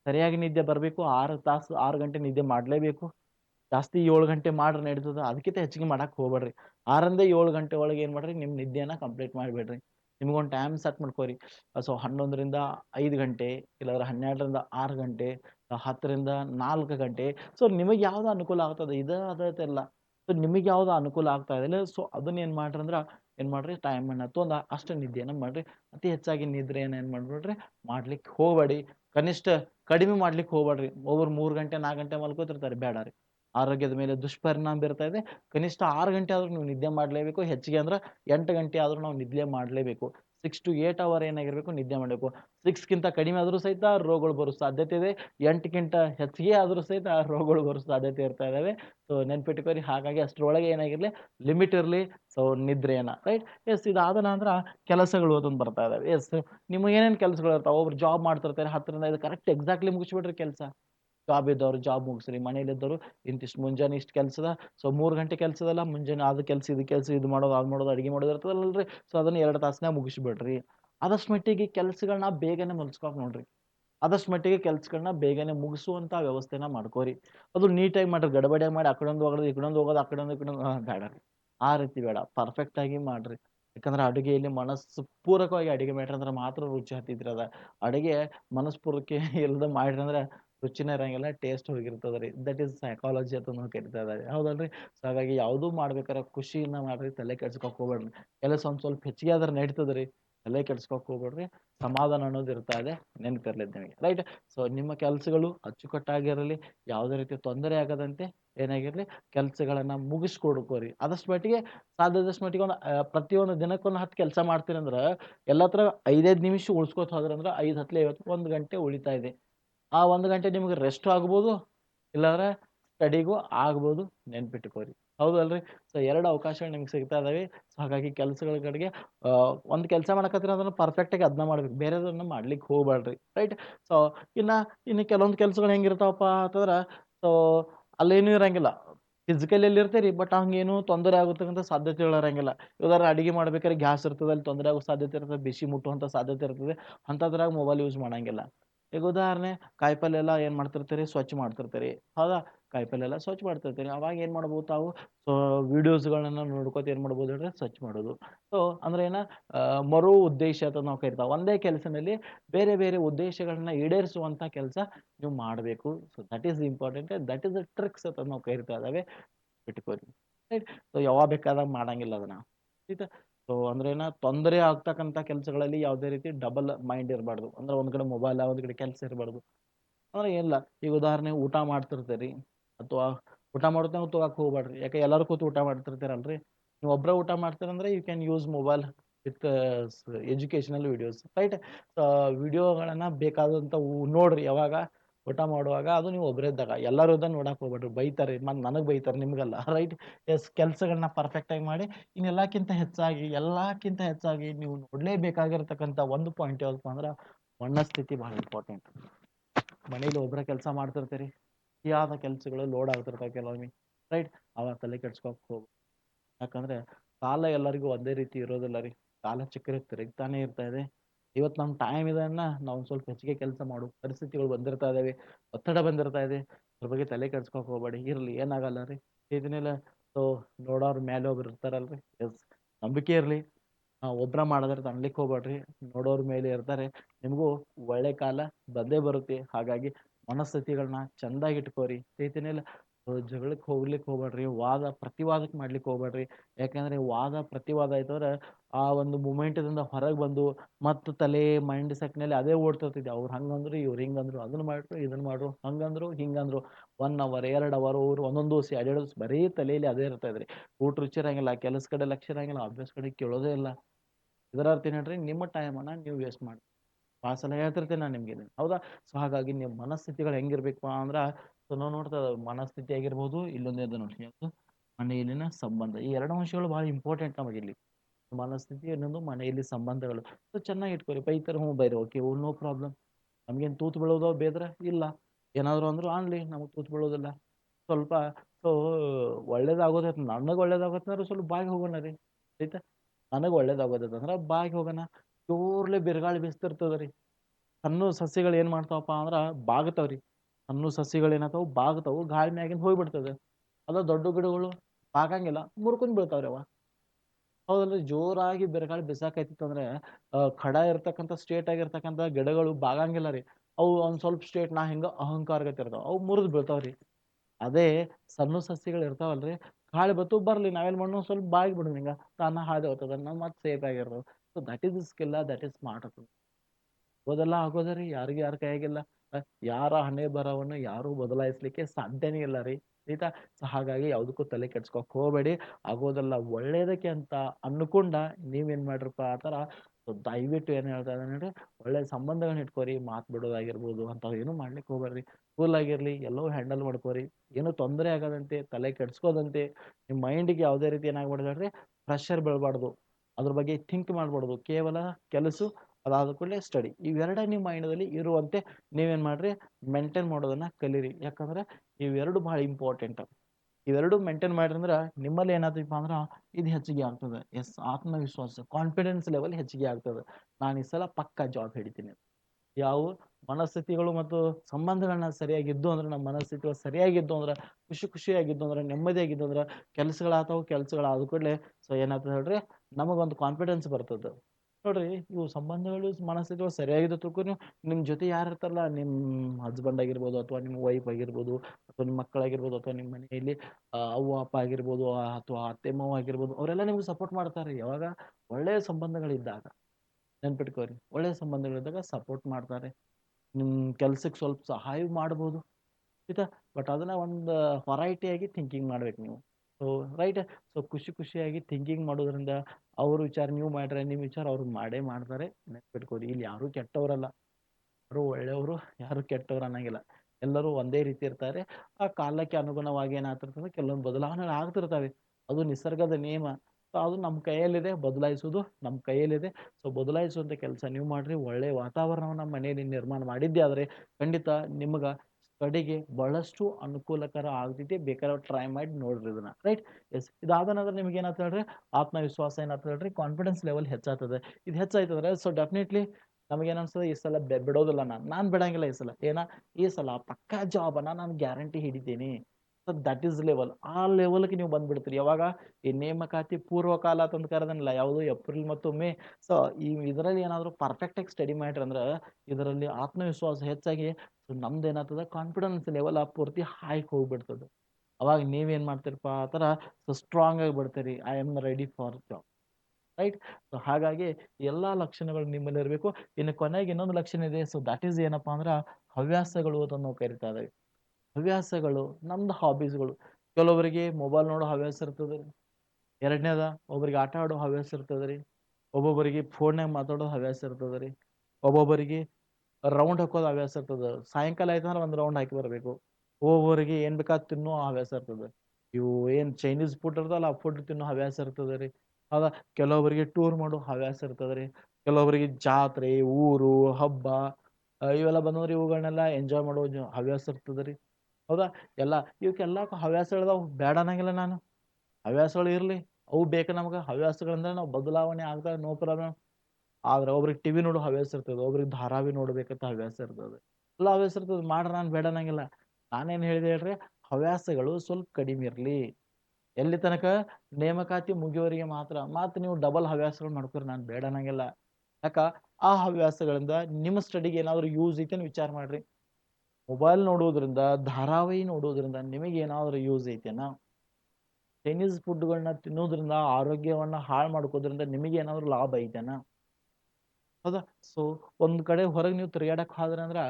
ಸರಿಯಾಗಿ ನಿದ್ದೆ ಬರಬೇಕು, ಆರು ತಾಸು, ಆರು ಗಂಟೆ ನಿದ್ದೆ ಮಾಡಲೇಬೇಕು. ಜಾಸ್ತಿ ಏಳು ಗಂಟೆ ಮಾಡ್ರಿ ನಡೀತದೆ, ಅದಕ್ಕಿಂತ ಹೆಚ್ಚಿಗೆ ಮಾಡಕ್ಕೆ ಹೋಗ್ಬೇಡ್ರಿ. ಆರರಿಂದ ಏಳು ಗಂಟೆ ಒಳಗೆ ಏನು ಮಾಡ್ರಿ ನಿಮ್ಮ ನಿದ್ದೆನ ಕಂಪ್ಲೀಟ್ ಮಾಡಿಬಿಡ್ರಿ. ನಿಮ್ಗೊಂದು ಟೈಮ್ ಸೆಟ್ ಮಾಡ್ಕೋರಿ. ಸೊ, ಹನ್ನೊಂದರಿಂದ ಐದು ಗಂಟೆ, ಇಲ್ಲಾಂದ್ರೆ ಹನ್ನೆರಡರಿಂದ ಆರು ಗಂಟೆ ಹತ್ತರಿಂದ ನಾಲ್ಕು ಗಂಟೆ. ಸೊ, ನಿಮಗೆ ಯಾವ್ದು ಅನುಕೂಲ ಆಗ್ತದೆ? ಇದು ಅದಲ್ಲ ಸೊ, ನಿಮಗೆ ಯಾವ್ದು ಅನುಕೂಲ ಆಗ್ತಾ ಇದೆ ಸೊ, ಅದನ್ನ ಏನು ಮಾಡ್ರಿ ಅಂದ್ರೆ ಏನು ಮಾಡ್ರಿ? ಟೈಮನ್ನು ತೊಂದು ಅಷ್ಟು ನಿದ್ದೆಯನ್ನು ಮಾಡ್ರಿ. ಅತಿ ಹೆಚ್ಚಾಗಿ ನಿದ್ರೆಯನ್ನು ಏನು ಮಾಡ್ಬಿಡ್ರಿ? ಮಾಡ್ಲಿಕ್ಕೆ ಹೋಗಬೇಡಿ ಕನಿಷ್ಠ ಕಡಿಮೆ ಮಾಡ್ಲಿಕ್ಕೆ ಹೋಗ್ಬೇಡ್ರಿ. ಒಬ್ಬರು ಮೂರು ಗಂಟೆ, ನಾಲ್ಕು ಗಂಟೆ ಮಲ್ಕೋತಿರ್ತಾರೆ. ಬೇಡ ರೀ. ಆರೋಗ್ಯದ ಮೇಲೆ ದುಷ್ಪರಿಣಾಮ ಬೀರ್ತಾ ಇದೆ. ಕನಿಷ್ಠ ಆರು ಗಂಟೆ ಆದರೂ ನೀವು ನಿದ್ದೆ ಮಾಡಲೇಬೇಕು. ಹೆಚ್ಚಿಗೆ ಅಂದ್ರೆ ಎಂಟು ಗಂಟೆ ಆದರೂ ನಾವು ನಿದ್ದೆ ಮಾಡಲೇಬೇಕು. ಸಿಕ್ಸ್ ಟು ಏಟ್ ಅವರ್ ಏನಾಗಿರಬೇಕು ನಿದ್ದೆ ಮಾಡಬೇಕು. ಸಿಕ್ಸ್ಗಿಂತ ಕಡಿಮೆ ಆದರೂ ಸಹಿತ ರೋಗಗಳು ಬರೋ ಸಾಧ್ಯತೆ ಇದೆ. ಎಂಟಕ್ಕಿಂತ ಹೆಚ್ಚಿಗೆ ಆದರೂ ಸಹಿತ ರೋಗಗಳು ಬರೋ ಸಾಧ್ಯತೆ ಇರ್ತಾ ಇದ್ದಾವೆ ಸೊ ನೆನ್ಪಿಟ್ಕೊರಿ ಹಾಗಾಗಿ ಅಷ್ಟರೊಳಗೆ ಏನಾಗಿರಲಿ ಲಿಮಿಟ್ ಇರಲಿ. ಸೊ ನಿದ್ರೆಯನ್ನು ರೈಟ್ ಎಸ್ ಇದಾದ ನಂತರ ಕೆಲಸಗಳು ಅದೊಂದು ಬರ್ತಾ ಇದ್ದಾವೆ ಎಸ್ ನಿಮಗೆ ಏನೇನು ಕೆಲಸಗಳು ಇರ್ತಾವೆ? ಒಬ್ರು ಜಾಬ್ ಮಾಡ್ತಿರ್ತಾರೆ, ಹತ್ತರಿಂದ ಇದು ಕರೆಕ್ಟ್ ಎಕ್ಸಾಕ್ಟ್ಲಿ ಮುಗಿಸ್ಬಿಟ್ರೆ ಕೆಲಸ. ಜಾಬ್ ಇದ್ದವ್ರು ಜಾಬ್ ಮುಗಿಸ್ರಿ ಮನೇಲಿದ್ದವರು ಇಂತಿಷ್ಟು ಮುಂಜಾನೆ ಇಷ್ಟು ಕೆಲಸದ ಸೊ ಮೂರು ಗಂಟೆ ಕೆಲಸದಲ್ಲ, ಮುಂಜಾನೆ ಅದು ಕೆಲಸ, ಇದು ಕೆಲಸ, ಇದು ಮಾಡೋದು ಅದು ಮಾಡೋದು, ಅಡುಗೆ ಮಾಡೋದು ಇರ್ತದಲ್ರಿ ಸೊ ಅದನ್ನು ಎರಡು ತಾಸನ್ಯಾಗ ಮುಗಿಸ್ಬಿಡ್ರಿ. ಆದಷ್ಟು ಮಟ್ಟಿಗೆ ಕೆಲಸಗಳನ್ನ ಬೇಗನೆ ಮುಗಿಸ್ಕೊಕ್ ನೋಡ್ರಿ. ಆದಷ್ಟು ಮಟ್ಟಿಗೆ ಕೆಲಸಗಳನ್ನ ಬೇಗನೆ ಮುಗಿಸುವಂತ ವ್ಯವಸ್ಥೆನ ಮಾಡ್ಕೋರಿ. ಅದು ನೀಟಾಗಿ ಮಾಡ್ರಿ, ಗಡಬಡಿಯಾಗಿ ಮಾಡಿ, ಆ ಕಡೆ ಒಂದು ಹೋಗೋದು, ಈ ಕಡೆ ಒಂದು ಹೋಗೋದು, ಆ ಕಡೆಯೊಂದು ಈ ಕಡೆ ಒಂದು ಬೇಡ ಆ ರೀತಿ ಬೇಡ ಪರ್ಫೆಕ್ಟ್ ಆಗಿ ಮಾಡ್ರಿ. ಯಾಕಂದ್ರೆ ಅಡುಗೆಯಲ್ಲಿ ಮನಸ್ಸು ಪೂರಕವಾಗಿ ಅಡುಗೆ ಮಾಡ್ರಿ ಅಂದ್ರೆ ಮಾತ್ರ ರುಚಿ ಹತ್ತಿದ್ರಿ ಅದ. ಅಡುಗೆ ಮನಸ್ಪೂರ್ವಕ್ಕೆ ಇಲ್ಲದ ಮಾಡ್ರಿ ಅಂದ್ರೆ ರುಚಿನೇ ಇರಂಗಿಲ್ಲ ಟೇಸ್ಟ್ ಹೋಗಿರ್ತದ್ರಿ. ದಟ್ ಈಸ್ ಸೈಕಾಲಜಿ ಅಂತ ಕರಿತಾ ಇದ್ದಾರೆ ಹೌದಲ್ರಿ? ಸೊ ಹಾಗಾಗಿ ಯಾವುದು ಮಾಡ್ಬೇಕಾರೆ ಖುಷಿಯಿಂದ ಮಾಡ್ರಿ, ತಲೆ ಕೆಡ್ಸ್ಕೊಕ್ ಹೋಗ್ಬೇಡ್ರಿ. ಎಲ್ಲ ಸ್ವಲ್ಪ ಸ್ವಲ್ಪ ಹೆಚ್ಚಿಗೆ ಆದ್ರೆ ನಡೀತದ್ರಿ. ರೀ ತಲೆ ಕೆಡ್ಸ್ಕೊಕ್ ಹೋಗ್ಬೇಡ್ರಿ. ಸಮಾಧಾನ ಅನ್ನೋದು ಇರ್ತಾ ಇದೆ, ನೆನಪಿರ್ಲಿ ನಿಮಗೆ. ರೈಟ್ ಸೊ ನಿಮ್ಮ ಕೆಲಸಗಳು ಅಚ್ಚುಕಟ್ಟಾಗಿರಲಿ, ಯಾವುದೇ ರೀತಿ ತೊಂದರೆ ಆಗದಂತೆ ಏನಾಗಿರಲಿ, ಕೆಲಸಗಳನ್ನ ಮುಗಿಸ್ಕೊಡ್ಕೋರಿ. ಆದಷ್ಟು ಮಟ್ಟಿಗೆ, ಸಾಧ್ಯದಷ್ಟು ಮಟ್ಟಿಗೆ ಒಂದು ಪ್ರತಿಯೊಂದು ದಿನಕ್ಕೊಂದು ಹತ್ತು ಕೆಲಸ ಮಾಡ್ತೀರಿ ಅಂದ್ರೆ ಎಲ್ಲ ಹತ್ರ ಐದೈದು ನಿಮಿಷ ಉಳಿಸ್ಕೊತ ಹೋದ್ರಂದ್ರ ಐದು ಹತ್ತಲೇ ಐವತ್ತು ಒಂದು ಗಂಟೆ ಉಳಿತಾ ಇದೆ. ಆ ಒಂದು ಗಂಟೆ ನಿಮಗೆ ರೆಸ್ಟ್ ಆಗ್ಬೋದು, ಇಲ್ಲಾಂದ್ರೆ ಸ್ಟಡಿಗೂ ಆಗ್ಬೋದು ನೆನ್ಪಿಟ್ಕೋರಿ. ಹೌದಲ್ರಿ ಸೊ ಎರಡು ಅವಕಾಶಗಳು ನಿಮ್ಗೆ ಸಿಗ್ತಾ ಇದಾವೆ. ಸೊ ಹಾಗಾಗಿ ಕೆಲಸಗಳ ಕಡೆಗೆ ಒಂದು ಕೆಲಸ ಮಾಡಕತ್ತೀರ ಅದನ್ನು ಪರ್ಫೆಕ್ಟಾಗಿ ಅದನ್ನ ಮಾಡ್ಬೇಕು. ಬೇರೆದನ್ನ ಮಾಡ್ಲಿಕ್ಕೆ ಹೋಗ್ಬೇಡ್ರಿ ರೈಟ್ ಸೊ ಇನ್ನು ಇನ್ನು ಕೆಲವೊಂದು ಕೆಲಸಗಳು ಹೆಂಗಿರ್ತಾವಪ್ಪ ಅಂತಂದ್ರೆ ಸೊ ಅಲ್ಲೇನೂ ಇರಂಗಿಲ್ಲ. ಫಿಸಿಕಲಿ ಇರ್ತೀರಿ ಬಟ್ ಹಂಗೇನು ತೊಂದರೆ ಆಗುತ್ತಕ್ಕಂಥ ಸಾಧ್ಯತೆಗಳು ಇರಂಗಿಲ್ಲ. ಇವಾಗ ಅಡಿಗೆ ಮಾಡ್ಬೇಕಾದ್ರೆ ಗ್ಯಾಸ್ ಇರ್ತದೆ, ಅಲ್ಲಿ ತೊಂದರೆ ಆಗೋ ಸಾಧ್ಯತೆ ಇರ್ತದೆ, ಬಿಸಿ ಮುಟ್ಟುವಂಥ ಸಾಧ್ಯತೆ ಇರ್ತದೆ, ಅಂಥದ್ರಾಗ ಮೊಬೈಲ್ ಯೂಸ್ ಮಾಡಂಗಿಲ್ಲ. ಈಗ ಉದಾಹರಣೆ ಕಾಯಿಪಲ್ಲೆ ಎಲ್ಲ ಏನು ಮಾಡ್ತಿರ್ತೀರಿ? ಸ್ವಚ್ಛ ಮಾಡ್ತಿರ್ತೀರಿ. ಹೌದಾ? ಕಾಯಿಪಲ್ಲೆ ಎಲ್ಲ ಸ್ವಚ್ಛ ಮಾಡ್ತಿರ್ತೀರಿ. ಅವಾಗ ಏನು ಮಾಡ್ಬೋದು ತಾವು? ಸೊ ವೀಡಿಯೋಸ್ಗಳನ್ನ ನೋಡ್ಕೊತ ಏನು ಮಾಡ್ಬೋದು ಹೇಳಿದ್ರೆ ಸ್ವಚ್ಛ ಮಾಡೋದು. ಸೊ ಅಂದ್ರೆ ಏನ? ಮರು ಉದ್ದೇಶ ಅಂತ ನಾವು ಕರಿತಾವೆ. ಒಂದೇ ಕೆಲಸದಲ್ಲಿ ಬೇರೆ ಬೇರೆ ಉದ್ದೇಶಗಳನ್ನ ಈಡೇರಿಸುವಂತ ಕೆಲಸ ನೀವು ಮಾಡಬೇಕು. So that is important that is a tricks ಅಂತ ನಾವು ಕರಿತಾ ಇದ್ದಾವೆ ಬಿಟ್ಕೋರಿ ರೈಟ್ ಸೊ ಯಾವಾಗ ಬೇಕಾದಾಗ ಮಾಡಂಗಿಲ್ಲ ಅದನ್ನ. ಆಯ್ತಾ? ಸೊ ಅಂದ್ರೆ ಏನ ತೊಂದರೆ ಆಗ್ತಕ್ಕಂಥ ಕೆಲಸಗಳಲ್ಲಿ ಯಾವುದೇ ರೀತಿ ಡಬಲ್ ಮೈಂಡ್ ಇರಬಾರ್ದು. ಅಂದ್ರೆ ಒಂದ್ ಕಡೆ ಮೊಬೈಲ್ ಒಂದ್ ಕಡೆ ಕೆಲಸ ಇರಬಾರ್ದು. ಅಂದ್ರೆ ಏನಿಲ್ಲ, ಈಗ ಉದಾಹರಣೆ ಊಟ ಮಾಡ್ತಿರ್ತೀರಿ, ಅಥವಾ ಊಟ ಮಾಡೋದನ್ನ ತಗೋಕ್ ಹೋಗ್ಬೇಡ್ರಿ ಯಾಕೆ ಎಲ್ಲರೂ ಕೂತು ಊಟ ಮಾಡ್ತಿರ್ತೀರಲ್ರಿ? ನೀವು ಒಬ್ಬರ ಊಟ ಮಾಡ್ತೀರಂದ್ರೆ you can use mobile with educational videos right ವಿಡಿಯೋಗಳನ್ನ ಬೇಕಾದಂತ ನೋಡ್ರಿ ಯಾವಾಗ? ಊಟ ಮಾಡುವಾಗ ಅದು ನೀವು ಒಬ್ಬರೇ ಇದ್ದಾಗ, ಎಲ್ಲರೂ ಇದ್ದಾಗ ನೋಡಕ್ ಹೋಗ್ಬೇಡ್ರಿ. ಬೈತಾರೆ ಮತ್ತು ನನಗೆ ಬೈತಾರೆ ನಿಮ್ಗಲ್ಲ ರೈಟ್ ಎಸ್ ಕೆಲಸಗಳನ್ನ ಪರ್ಫೆಕ್ಟಾಗಿ ಮಾಡಿ, ಇನ್ನೆಲ್ಲಕ್ಕಿಂತ ಹೆಚ್ಚಾಗಿ, ಎಲ್ಲಕ್ಕಿಂತ ಹೆಚ್ಚಾಗಿ ನೀವು ನೋಡಲೇಬೇಕಾಗಿರ್ತಕ್ಕಂಥ ಒಂದು ಪಾಯಿಂಟ್ ಯಾವಪ್ಪ ಅಂದ್ರೆ ಸ್ಥಿತಿ ಭಾಳ ಇಂಪಾರ್ಟೆಂಟ್ ಮನೇಲಿ ಒಬ್ಬರ ಕೆಲಸ ಮಾಡ್ತಿರ್ತೀರಿ ಯಾವ್ದ ಕೆಲಸಗಳು ಲೋಡ್ ಆಗ್ತಿರ್ತಾವೆ ಕೆಲವೊಮ್ಮೆ ರೈಟ್ ಅವಾಗ ತಲೆ ಕೆಡ್ಸ್ಕೊಕ್ ಹೋಗು, ಯಾಕಂದ್ರೆ ಕಾಲ ಎಲ್ಲರಿಗೂ ಒಂದೇ ರೀತಿ ಇರೋದಿಲ್ಲ ರೀ. ಕಾಲ ಚಕ್ರ ತಿರುಗ್ತಾನೆ ಇರ್ತಾ ಇದೆ. ಇವತ್ತು ನಮ್ಮ ಟೈಮ್ ಇದೆ ಅನ್ನ ನಾವು ಸ್ವಲ್ಪ ಹೆಚ್ಚಿಗೆ ಕೆಲಸ ಮಾಡೋ. ಪರಿಸ್ಥಿತಿಗಳು ಬಂದಿರ್ತಾ ಇದಾವೆ, ಒತ್ತಡ ಬಂದಿರ್ತಾ ಇದೆ. ಅದ್ರ ಬಗ್ಗೆ ತಲೆ ಕೆಡ್ಸ್ಕೊಕ್ ಹೋಗ್ಬೇಡಿ. ಇರ್ಲಿ, ಏನಾಗಲ್ಲ ರೀ. ಇದನ್ನೆಲ್ಲ ಸೊ ನೋಡೋರ್ ಮೇಲೆ ಒಬ್ರು ಇರ್ತಾರಲ್ರಿ. ಎಸ್ ನಂಬಿಕೆ ಇರ್ಲಿ. ಒಬ್ಬರ ಮಾಡಿದ್ರೆ ತಣ್ಲಿಕ್ಕೆ ಹೋಗ್ಬೇಡ್ರಿ. ನೋಡೋರ್ ಮೇಲೆ ಇರ್ತಾರೆ. ನಿಮಗೂ ಒಳ್ಳೆ ಕಾಲ ಬಂದೇ ಬರುತ್ತೆ. ಹಾಗಾಗಿ ಮನಸ್ಥಿತಿಗಳನ್ನ ಚಂದಾಗಿ ಇಟ್ಕೋರಿ. ರೀತಿನೆಲ್ಲ ಜಗಳಕ್ಕೆ ಹೋಗ್ಲಿಕ್ಕೆ ಹೋಗ್ಬೇಡ್ರಿ ವಾದ ಪ್ರತಿವಾದಕ್ಕೆ ಮಾಡ್ಲಿಕ್ಕೆ ಹೋಗ್ಬೇಡ್ರಿ ಯಾಕಂದ್ರೆ ವಾದ ಪ್ರತಿವಾದ ಆಯ್ತಂದ್ರೆ ಆ ಒಂದು ಮೂಮೆಂಟ್ದಿಂದ ಹೊರಗೆ ಬಂದು ಮತ್ತು ತಲೆ ಮೈಂಡ್ ಸೆಟ್ನಲ್ಲಿ ಅದೇ ಓಡ್ತಿರ್ತಿದ್ದೆ ಅವ್ರು ಹಂಗಂದ್ರು, ಇವ್ರು ಹಿಂಗಂದ್ರು ಅದನ್ನ ಮಾಡ್ರು ಇದನ್ನ ಮಾಡ್ರು, ಹಂಗಂದ್ರು, ಹಿಂಗಂದ್ರು. ಒನ್ ಅವರ್ ಎರಡು ಅವರ್ ಅವ್ರು ಒಂದೊಂದು ದೋಸೆ ಎರಡು ದಿವಸ ಬರೀ ತಲೆಯಲ್ಲಿ ಅದೇ ಇರ್ತಾ ಇದ್ರಿ ಊಟ ರುಚಿ ಇರಂಗಿಲ್ಲ, ಕೆಲಸ ಕಡೆ ಲಕ್ಷ್ಯ ಇರಂಗಿಲ್ಲ ಅಭ್ಯಾಸ ಕಡೆ ಕೇಳೋದೇ ಇಲ್ಲ. ಇದರ ಅರ್ಥ ಹೇಳ್ರಿ, ನಿಮ್ಮ ಟೈಮನ್ನ ನೀವು ವೇಸ್ಟ್ ಮಾಡಿ ಭಾಳ ಸಲ ಹೇಳ್ತಿರ್ತೇನೆ ನಾನು ನಿಮಗೆ ಹೌದಾ? ಸೊ ಹಾಗಾಗಿ ನಿಮ್ಮ ಮನಸ್ಥಿತಿಗಳು ಹೆಂಗಿರ್ಬೇಕು ಅಂದ್ರೆ ಸೊ ನಾವು ನೋಡ್ತಾ ಮನಸ್ಥಿತಿ ಆಗಿರ್ಬೋದು, ಇಲ್ಲೊಂದು ನೋಡಿ ಯಾವುದು? ಮನೆಯಲ್ಲಿನ ಸಂಬಂಧ. ಈ ಎರಡು ಅಂಶಗಳು ಭಾಳ ಇಂಪಾರ್ಟೆಂಟ್ ನಮಗೆ ಇಲ್ಲಿ. ಮನಸ್ಥಿತಿ ಇನ್ನೊಂದು ಮನೆಯಲ್ಲಿ ಸಂಬಂಧಗಳು. ಸೊ ಚೆನ್ನಾಗಿ ಇಟ್ಕೊರಿ. ಬೈತಾರೆ ಹ್ಞೂ ಬೈರಿ. ಓಕೆ ಓ ನೋ ಪ್ರಾಬ್ಲಮ್ ನಮ್ಗೇನು ತೂತು ಬೀಳೋದೋ ಬೇದ್ರ ಇಲ್ಲ. ಏನಾದರೂ ಅಂದ್ರು ಅನ್ಲಿ, ನಮಗೆ ತೂತು ಬೀಳೋದಿಲ್ಲ. ಸ್ವಲ್ಪ ಸೊ ಒಳ್ಳೇದಾಗೋದೈತೆ ನನಗೆ ಒಳ್ಳೇದಾಗತ್ತಂದ್ರೆ ಸ್ವಲ್ಪ ಬಾಯಿಗೆ ಹೋಗೋಣ ರೀ. ಆಯ್ತಾ? ನನಗೆ ಒಳ್ಳೇದಾಗೋದೈತೆ ಅಂದ್ರೆ ಬಾಗಿ ಹೋಗೋಣ. ಜೋರ್ಲೆ ಬಿರುಗಾಳಿ ಬೀಸ್ತಿರ್ತದ ಹಣ್ಣು ಸಸಿಗಳು ಏನ್ ಮಾಡ್ತಾವಪ್ಪ ಅಂದ್ರೆ ಬಾಗ್ತಾವ ಹಣ್ಣು ಸಸಿಗಳು ಏನಾಗ್ತಾವ ಬಾಗ್ತಾವು, ಗಾಳಿ ಮ್ಯಾಗಿಂದ ಹೋಗ್ಬಿಡ್ತದೆ. ಅದ ದೊಡ್ಡ ಗಿಡಗಳು ಬಾಗಂಗಿಲ್ಲ, ಮುರ್ಕೊಂಡ್ ಬೀಳ್ತಾವ್ರಿ ಅವ. ಹೌದಲ್ರಿ, ಜೋರಾಗಿ ಬಿರುಗಾಳಿ ಬಿಸಾಕೈತಿತ್ತಂದ್ರೆ ಖಡಾ ಇರ್ತಕ್ಕಂಥ ಸ್ಟೇಟ್ ಆಗಿರ್ತಕ್ಕಂಥ ಗಿಡಗಳು ಬಾಗಂಗಿಲ್ಲ ರೀ. ಅವು ಒಂದ್ ಸ್ವಲ್ಪ ಸ್ಟೇಟ್ ನಾ ಹಿಂಗ ಅಹಂಕಾರಗತಿರ್ತಾವ, ಅವು ಮುರಿದು ಬೀಳ್ತಾವ್ರಿ ಅದೇ ಸಣ್ಣ ಸಸ್ಯಗಳು ಇರ್ತಾವಲ್ರಿ ಗಾಳಿ ಬತ್ತು ಬರಲಿ ನಾವೇನು ಮಾಡೋಣ ಸ್ವಲ್ಪ ಬಾಗಿ ಬಿಡು ಹಿಂಗ ತಾನ ಹಾಳೆ ಹೋಗ್ತದ ನಾವು ಮತ್ತೆ ಸೇಫ್ ಆಗಿರೋದು ಸೊ ದಟ್ ಈಸ್ ಸ್ಕಿಲ್ಲ ದಟ್ ಈಸ್ ಸ್ಮಾರ್ಟ್ ಓದಲ್ಲ ಆಗೋದ ರೀ, ಯಾರಿಗೆ ಯಾರ ಕೈಯಾಗಿಲ್ಲ. ಯಾರ ಹಣೆ ಬರವನ್ನು ಯಾರು ಬದಲಾಯಿಸ್ಲಿಕ್ಕೆ ಸಾಧ್ಯನೇ ಇಲ್ಲ ರೀ. ಆಯ್ತಾ? ಸೊ ಹಾಗಾಗಿ ಯಾವುದಕ್ಕೂ ತಲೆ ಕೆಡ್ಸ್ಕೊಕ್ ಹೋಗಬೇಡಿ. ಆಗೋದಲ್ಲ ಒಳ್ಳೇದಕ್ಕೆ ಅಂತ ಅನ್ಕೊಂಡ ನೀವೇನ್ ಮಾಡ್ರಪ್ಪ ಆ ಥರ ದಯವಿಟ್ಟು ಏನು ಹೇಳ್ತಾ ಇದ್ದಾನೆ ಒಳ್ಳೆ ಸಂಬಂಧಗಳನ್ನ ಇಟ್ಕೋರಿ, ಮಾತು ಬಿಡೋದಾಗಿರ್ಬೋದು ಅಂತ ಏನು ಮಾಡ್ಲಿಕ್ಕೆ ಹೋಗ್ಬೇಡ್ರಿ. ಕೂಲ್ ಆಗಿರಲಿ ಎಲ್ಲವೂ ಹ್ಯಾಂಡಲ್ ಮಾಡ್ಕೋರಿ. ಏನು ತೊಂದರೆ ಆಗದಂತೆ, ತಲೆ ಕೆಡ್ಸ್ಕೋದಂತೆ ನಿಮ್ಮ ಮೈಂಡಿಗೆ ಯಾವುದೇ ರೀತಿ ಏನಾಗ್ಬಾರ್ದು ಪ್ರೆಷರ್ ಬೀಳಬಾರ್ದು. ಅದ್ರ ಬಗ್ಗೆ ಥಿಂಕ್ ಮಾಡಬಾರ್ದು. ಕೇವಲ ಕೆಲಸ, ಅದಾದ ಕೂಡಲೇ ಸ್ಟಡಿ ಇವೆರಡೇ ನಿಮ್ಮ ಮೈಂಡಲ್ಲಿ ಇರುವಂತೆ ನೀವೇನು ಮಾಡ್ರಿ ಮೇಂಟೈನ್ ಮಾಡೋದನ್ನ ಕಲೀರಿ. ಯಾಕಂದ್ರೆ ಇವೆರಡು ಭಾಳ ಇಂಪಾರ್ಟೆಂಟ್ ಇವೆರಡು ಮೇಂಟೈನ್ ಮಾಡ್ರಿ ಅಂದ್ರೆ ನಿಮ್ಮಲ್ಲಿ ಏನಾಗ್ತದಪ್ಪ ಅಂದ್ರೆ ಇದು ಹೆಚ್ಚಿಗೆ ಆಗ್ತದೆ. ಎಸ್, ಆತ್ಮವಿಶ್ವಾಸ ಕಾನ್ಫಿಡೆನ್ಸ್ ಲೆವೆಲ್ ಹೆಚ್ಚಿಗೆ ಆಗ್ತದೆ. ನಾನು ಈ ಸಲ ಪಕ್ಕ ಜಾಬ್ ಹಿಡಿತೀನಿ. ಯಾವ ಮನಸ್ಥಿತಿಗಳು ಮತ್ತು ಸಂಬಂಧಗಳನ್ನ ಸರಿಯಾಗಿದ್ದು ಅಂದ್ರೆ ನಮ್ಮ ಮನಸ್ಥಿತಿಗಳು ಸರಿಯಾಗಿದ್ದು ಅಂದ್ರೆ ಖುಷಿ ಖುಷಿಯಾಗಿದ್ದು ಅಂದ್ರೆ ನೆಮ್ಮದಿಯಾಗಿದ್ದು ಅಂದ್ರೆ ಕೆಲಸಗಳಾತಾವು ಕೆಲಸಗಳು ಆದ ಕೂಡಲೇ ಸೊ ಏನಾಗ್ತದೆ ಹೇಳ್ರಿ? ನಮಗೊಂದು ಕಾನ್ಫಿಡೆನ್ಸ್ ಬರ್ತದೆ. ನೋಡ್ರಿ, ಇವು ಸಂಬಂಧಗಳು, ಮನಸ್ಥಿತಿಗಳು ಸರಿಯಾಗಿದ್ದು ತಿಳ್ಕೊ ನೀವು ನಿಮ್ಮ ಜೊತೆ ಯಾರು ಇರ್ತಾರಲ್ಲ ನಿಮ್ಮ ಹಸ್ಬೆಂಡ್ ಆಗಿರ್ಬೋದು ಅಥವಾ ನಿಮ್ಮ ವೈಫ್ ಆಗಿರ್ಬೋದು ಅಥವಾ ನಿಮ್ಮ ಮಕ್ಕಳಾಗಿರ್ಬೋದು ಅಥವಾ ನಿಮ್ಮ ಮನೆಯಲ್ಲಿ ಅವ್ವ, ಅಪ್ಪ ಆಗಿರ್ಬೋದು ಅಥವಾ ಅತ್ತೆ, ಮಾವ ಆಗಿರ್ಬೋದು, ಅವರೆಲ್ಲ ನಿಮ್ಗೆ ಸಪೋರ್ಟ್ ಮಾಡ್ತಾರೆ. ಯಾವಾಗ? ಒಳ್ಳೆಯ ಸಂಬಂಧಗಳಿದ್ದಾಗ. ನೆನ್ಪಿಟ್ಕೋರಿ ಒಳ್ಳೆಯ ಸಂಬಂಧಗಳಿದ್ದಾಗ ಸಪೋರ್ಟ್ ಮಾಡ್ತಾರೆ. ನಿಮ್ಮ ಕೆಲ್ಸಕ್ಕೆ ಸ್ವಲ್ಪ ಸಹಾಯ ಮಾಡ್ಬೋದು. ಆಯಿತಾ? ಬಟ್ ಅದನ್ನ ಒಂದು ಹೊರೈಟಿಯಾಗಿ ಥಿಂಕಿಂಗ್ ಮಾಡ್ಬೇಕು ನೀವು. ಸೊ ರೈಟ್ ಸೊ ಖುಷಿ ಖುಷಿಯಾಗಿ ಥಿಂಕಿಂಗ್ ಮಾಡೋದ್ರಿಂದ ಅವ್ರ ವಿಚಾರ ನೀವು ಮಾಡ್ರೆ ನಿಮ್ಮ ವಿಚಾರ ಅವ್ರು ಮಾಡೇ ಮಾಡ್ತಾರೆ. ನೆನ್ಪಿಟ್ಕೋರಿ ಇಲ್ಲಿ ಯಾರೂ ಕೆಟ್ಟವರಲ್ಲ. ಯಾರು ಒಳ್ಳೆಯವರು, ಯಾರು ಕೆಟ್ಟವ್ರು ಅನ್ನೋಂಗಿಲ್ಲ. ಎಲ್ಲರೂ ಒಂದೇ ರೀತಿ ಇರ್ತಾರೆ. ಆ ಕಾಲಕ್ಕೆ ಅನುಗುಣವಾಗಿ ಏನಾಗ್ತಿರ್ತದೆ? ಕೆಲವೊಂದು ಬದಲಾವಣೆಗಳು ಆಗ್ತಿರ್ತವೆ. ಅದು ನಿಸರ್ಗದ ನಿಯಮ. ಸೊ ಅದು ನಮ್ಮ ಕೈಯಲ್ಲಿದೆ, ಬದಲಾಯಿಸೋದು ನಮ್ಮ ಕೈಯಲ್ಲಿದೆ. ಸೊ ಬದಲಾಯಿಸುವಂಥ ಕೆಲಸ ನೀವು ಮಾಡಿರಿ ಒಳ್ಳೆಯ ವಾತಾವರಣವನ್ನು ಮನೆಯಲ್ಲಿ ನಿರ್ಮಾಣ ಮಾಡಿದ್ದೆ ಆದರೆ ಖಂಡಿತ ನಿಮ್ಗೆ ಕಡೆಗೆ ಬಹಳಷ್ಟು ಅನುಕೂಲಕರ ಆಗ್ತೈತಿ. ಬೇಕಾದ್ರೆ ಟ್ರೈ ಮಾಡಿ ನೋಡ್ರಿ ಇದನ್ನ ರೈಟ್ ಎಸ್ ಇದಾದ ನಂತರ ನಿಮ್ಗೆ ಏನಾಗ್ತದೆ ಹೇಳ್ರಿ? ಆತ್ಮವಿಶ್ವಾಸ ಏನಾಗ್ತದೆ ಹೇಳ್ರಿ? ಕಾನ್ಫಿಡೆನ್ಸ್ ಲೆವೆಲ್ ಹೆಚ್ಚಾಗ್ತದೆ. ಇದು ಹೆಚ್ಚಾಯ್ತದ್ರೆ ಸೊ ಡೆಫಿನೆಟ್ಲಿ ನಮಗೇನು ಅನ್ಸ್ತದೆ, ಈ ಸಲ ಬಿಡೋದಿಲ್ಲ ನಾನು. ನಾನು ಬಿಡಂಗಿಲ್ಲ ಈ ಸಲ. ಏನ? ಈ ಸಲ ಪಕ್ಕಾ ಜಾಬನ್ನ ನಾನು ಗ್ಯಾರಂಟಿ ಹಿಡಿತೀನಿ. ದಟ್ ಈಸ್ ಲೆವೆಲ್ ಆ ಲೆವೆಲ್ಗೆ ನೀವು ಬಂದ್ಬಿಡ್ತೀರಿ. ಯಾವಾಗ? ಈ ನೇಮಕಾತಿ ಪೂರ್ವಕಾಲ ಅಂತ ಕರೆದನಿಲ್ಲ, ಯಾವುದು ಏಪ್ರಿಲ್ ಮತ್ತು ಮೇ. ಸೊ ಈ ಇದರಲ್ಲಿ ಏನಾದರೂ ಪರ್ಫೆಕ್ಟಾಗಿ ಸ್ಟಡಿ ಮಾಡ್ರಿ ಅಂದ್ರೆ, ಇದರಲ್ಲಿ ಆತ್ಮವಿಶ್ವಾಸ ಹೆಚ್ಚಾಗಿ ನಮ್ದು ಏನಾಗ್ತದೆ? ಕಾನ್ಫಿಡೆನ್ಸ್ ಲೆವೆಲ್ ಆ ಪೂರ್ತಿ ಹಾಯ್ಕ್ ಹೋಗ್ಬಿಡ್ತದೆ. ಅವಾಗ ನೀವೇನು ಮಾಡ್ತೀರಪ್ಪ? ಆ ಥರ ಸೊ ಸ್ಟ್ರಾಂಗ್ ಆಗಿ ಬಿಡ್ತೀರಿ. I am ready for job right so ಹಾಗಾಗಿ ಎಲ್ಲ ಲಕ್ಷಣಗಳು ನಿಮ್ಮಲ್ಲಿ ಇರಬೇಕು ಇನ್ನು ಕೊನೆಗೆ ಇನ್ನೊಂದು ಲಕ್ಷಣ ಇದೆ. ಸೊ ದಟ್ ಈಸ್ ಏನಪ್ಪಾ ಅಂದ್ರೆ ಹವ್ಯಾಸಗಳು ಅದನ್ನು ನಾವು ಕರಿತಾ ಇದ್ದೀವಿ. ಹವ್ಯಾಸಗಳು, ನಮ್ದು ಹಾಬೀಸ್ಗಳು ಕೆಲವೊಬ್ಬರಿಗೆ ಮೊಬೈಲ್ ನೋಡೋ ಹವ್ಯಾಸ ಇರ್ತದೆ ಎರಡನೇದ ಒಬ್ಬರಿಗೆ ಆಟ ಆಡೋ ಹವ್ಯಾಸ ಇರ್ತದೆ ರೀ ಒಬ್ಬೊಬ್ಬರಿಗೆ ಫೋನ್ಯಾಗ ಮಾತಾಡೋ ಹವ್ಯಾಸ ಇರ್ತದೆ ರೀ ಒಬ್ಬೊಬ್ಬರಿಗೆ ರೌಂಡ್ ಹಾಕೋದು ಹವ್ಯಾಸ ಇರ್ತದೆ ಸಾಯಂಕಾಲ ಆಯ್ತು ಅಂದ್ರೆ ಒಂದು ರೌಂಡ್ ಹಾಕಿ ಬರಬೇಕು. ಒಬ್ಬೊಬ್ಬರಿಗೆ ಏನು ಬೇಕಾದ್ ತಿನ್ನೋ ಹವ್ಯಾಸ ಇರ್ತದೆ ಇವು ಏನು ಚೈನೀಸ್ ಫುಡ್ ಇರ್ತದಲ್ಲ, ಆ ಫುಡ್ ತಿನ್ನೋ ಹವ್ಯಾಸ ಇರ್ತದೆ ರೀ ಹೌದಾ ಕೆಲವೊಬ್ಬರಿಗೆ ಟೂರ್ ಮಾಡೋ ಹವ್ಯಾಸ ಇರ್ತದೆ ರೀ ಕೆಲವೊಬ್ಬರಿಗೆ ಜಾತ್ರೆ, ಊರು, ಹಬ್ಬ ಇವೆಲ್ಲ ಬಂದವ್ರಿ ಇವುಗಳನ್ನೆಲ್ಲ ಎಂಜಾಯ್ ಮಾಡೋ ಹವ್ಯಾಸ ಇರ್ತದೆ ಹೌದಾ? ಎಲ್ಲ ಇವಕ್ಕೆಲ್ಲ ಹವ್ಯಾಸಗಳದಾವು ಬೇಡ ಅನ್ನಂಗಿಲ್ಲ ನಾನು. ಹವ್ಯಾಸಗಳು ಇರಲಿ, ಅವು ಬೇಕು ನಮ್ಗೆ. ಹವ್ಯಾಸಗಳಂದ್ರೆ ನಾವು ಬದಲಾವಣೆ ಆಗ್ತಾ ನೋ ಪ್ರಾಬ್ಲಮ್ ಆದ್ರೆ ಒಬ್ರಿಗೆ ಟಿವಿ ನೋಡೋ ಹವ್ಯಾಸ ಇರ್ತದೆ, ಒಬ್ರಿಗೆ ಧಾರಾವಿ ನೋಡ್ಬೇಕಂತ ಹವ್ಯಾಸ ಇರ್ತದೆ. ಎಲ್ಲ ಹವ್ಯಾಸ ಇರ್ತದೆ, ಮಾಡ್ರ ನಾನು ಬೇಡ ಅನ್ನಂಗಿಲ್ಲ. ನಾನೇನು ಹೇಳಿದೆ ಹೇಳ್ರಿ, ಹವ್ಯಾಸಗಳು ಸ್ವಲ್ಪ ಕಡಿಮೆ ಇರಲಿ. ಎಲ್ಲಿ ತನಕ ನೇಮಕಾತಿ ಮುಗಿಯೋರಿಗೆ ಮಾತ್ರ, ಮತ್ತೆ ನೀವು ಡಬಲ್ ಹವ್ಯಾಸಗಳು ಮಾಡ್ಕೊರಿ, ನಾನು ಬೇಡ ಅನ್ನಂಗಿಲ್ಲ. ಯಾಕ? ಆ ಹವ್ಯಾಸಗಳಿಂದ ನಿಮ್ಮ ಸ್ಟಡಿಗೆ ಏನಾದರೂ ಯೂಸ್ ಐತೆ ವಿಚಾರ ಮಾಡ್ರಿ. ಮೊಬೈಲ್ ನೋಡೋದ್ರಿಂದ, ಧಾರಾವಾಹಿ ನೋಡೋದ್ರಿಂದ ನಿಮಗೆ ಏನಾದರೂ ಯೂಸ್ ಐತೆನಾ? ಚೈನೀಸ್ ಫುಡ್ಗಳನ್ನ ತಿನ್ನೋದ್ರಿಂದ, ಆರೋಗ್ಯವನ್ನ ಹಾಳು ಮಾಡ್ಕೋದ್ರಿಂದ ನಿಮಗೆ ಏನಾದರೂ ಲಾಭ ಐತೆನಾ? ಹೌದಾ? ಸೊ ಒಂದು ಕಡೆ ಹೊರಗೆ ನೀವು ತಿರ್ಗಾಡಕ್ ಹೋದ್ರೆ ಅಂದ್ರ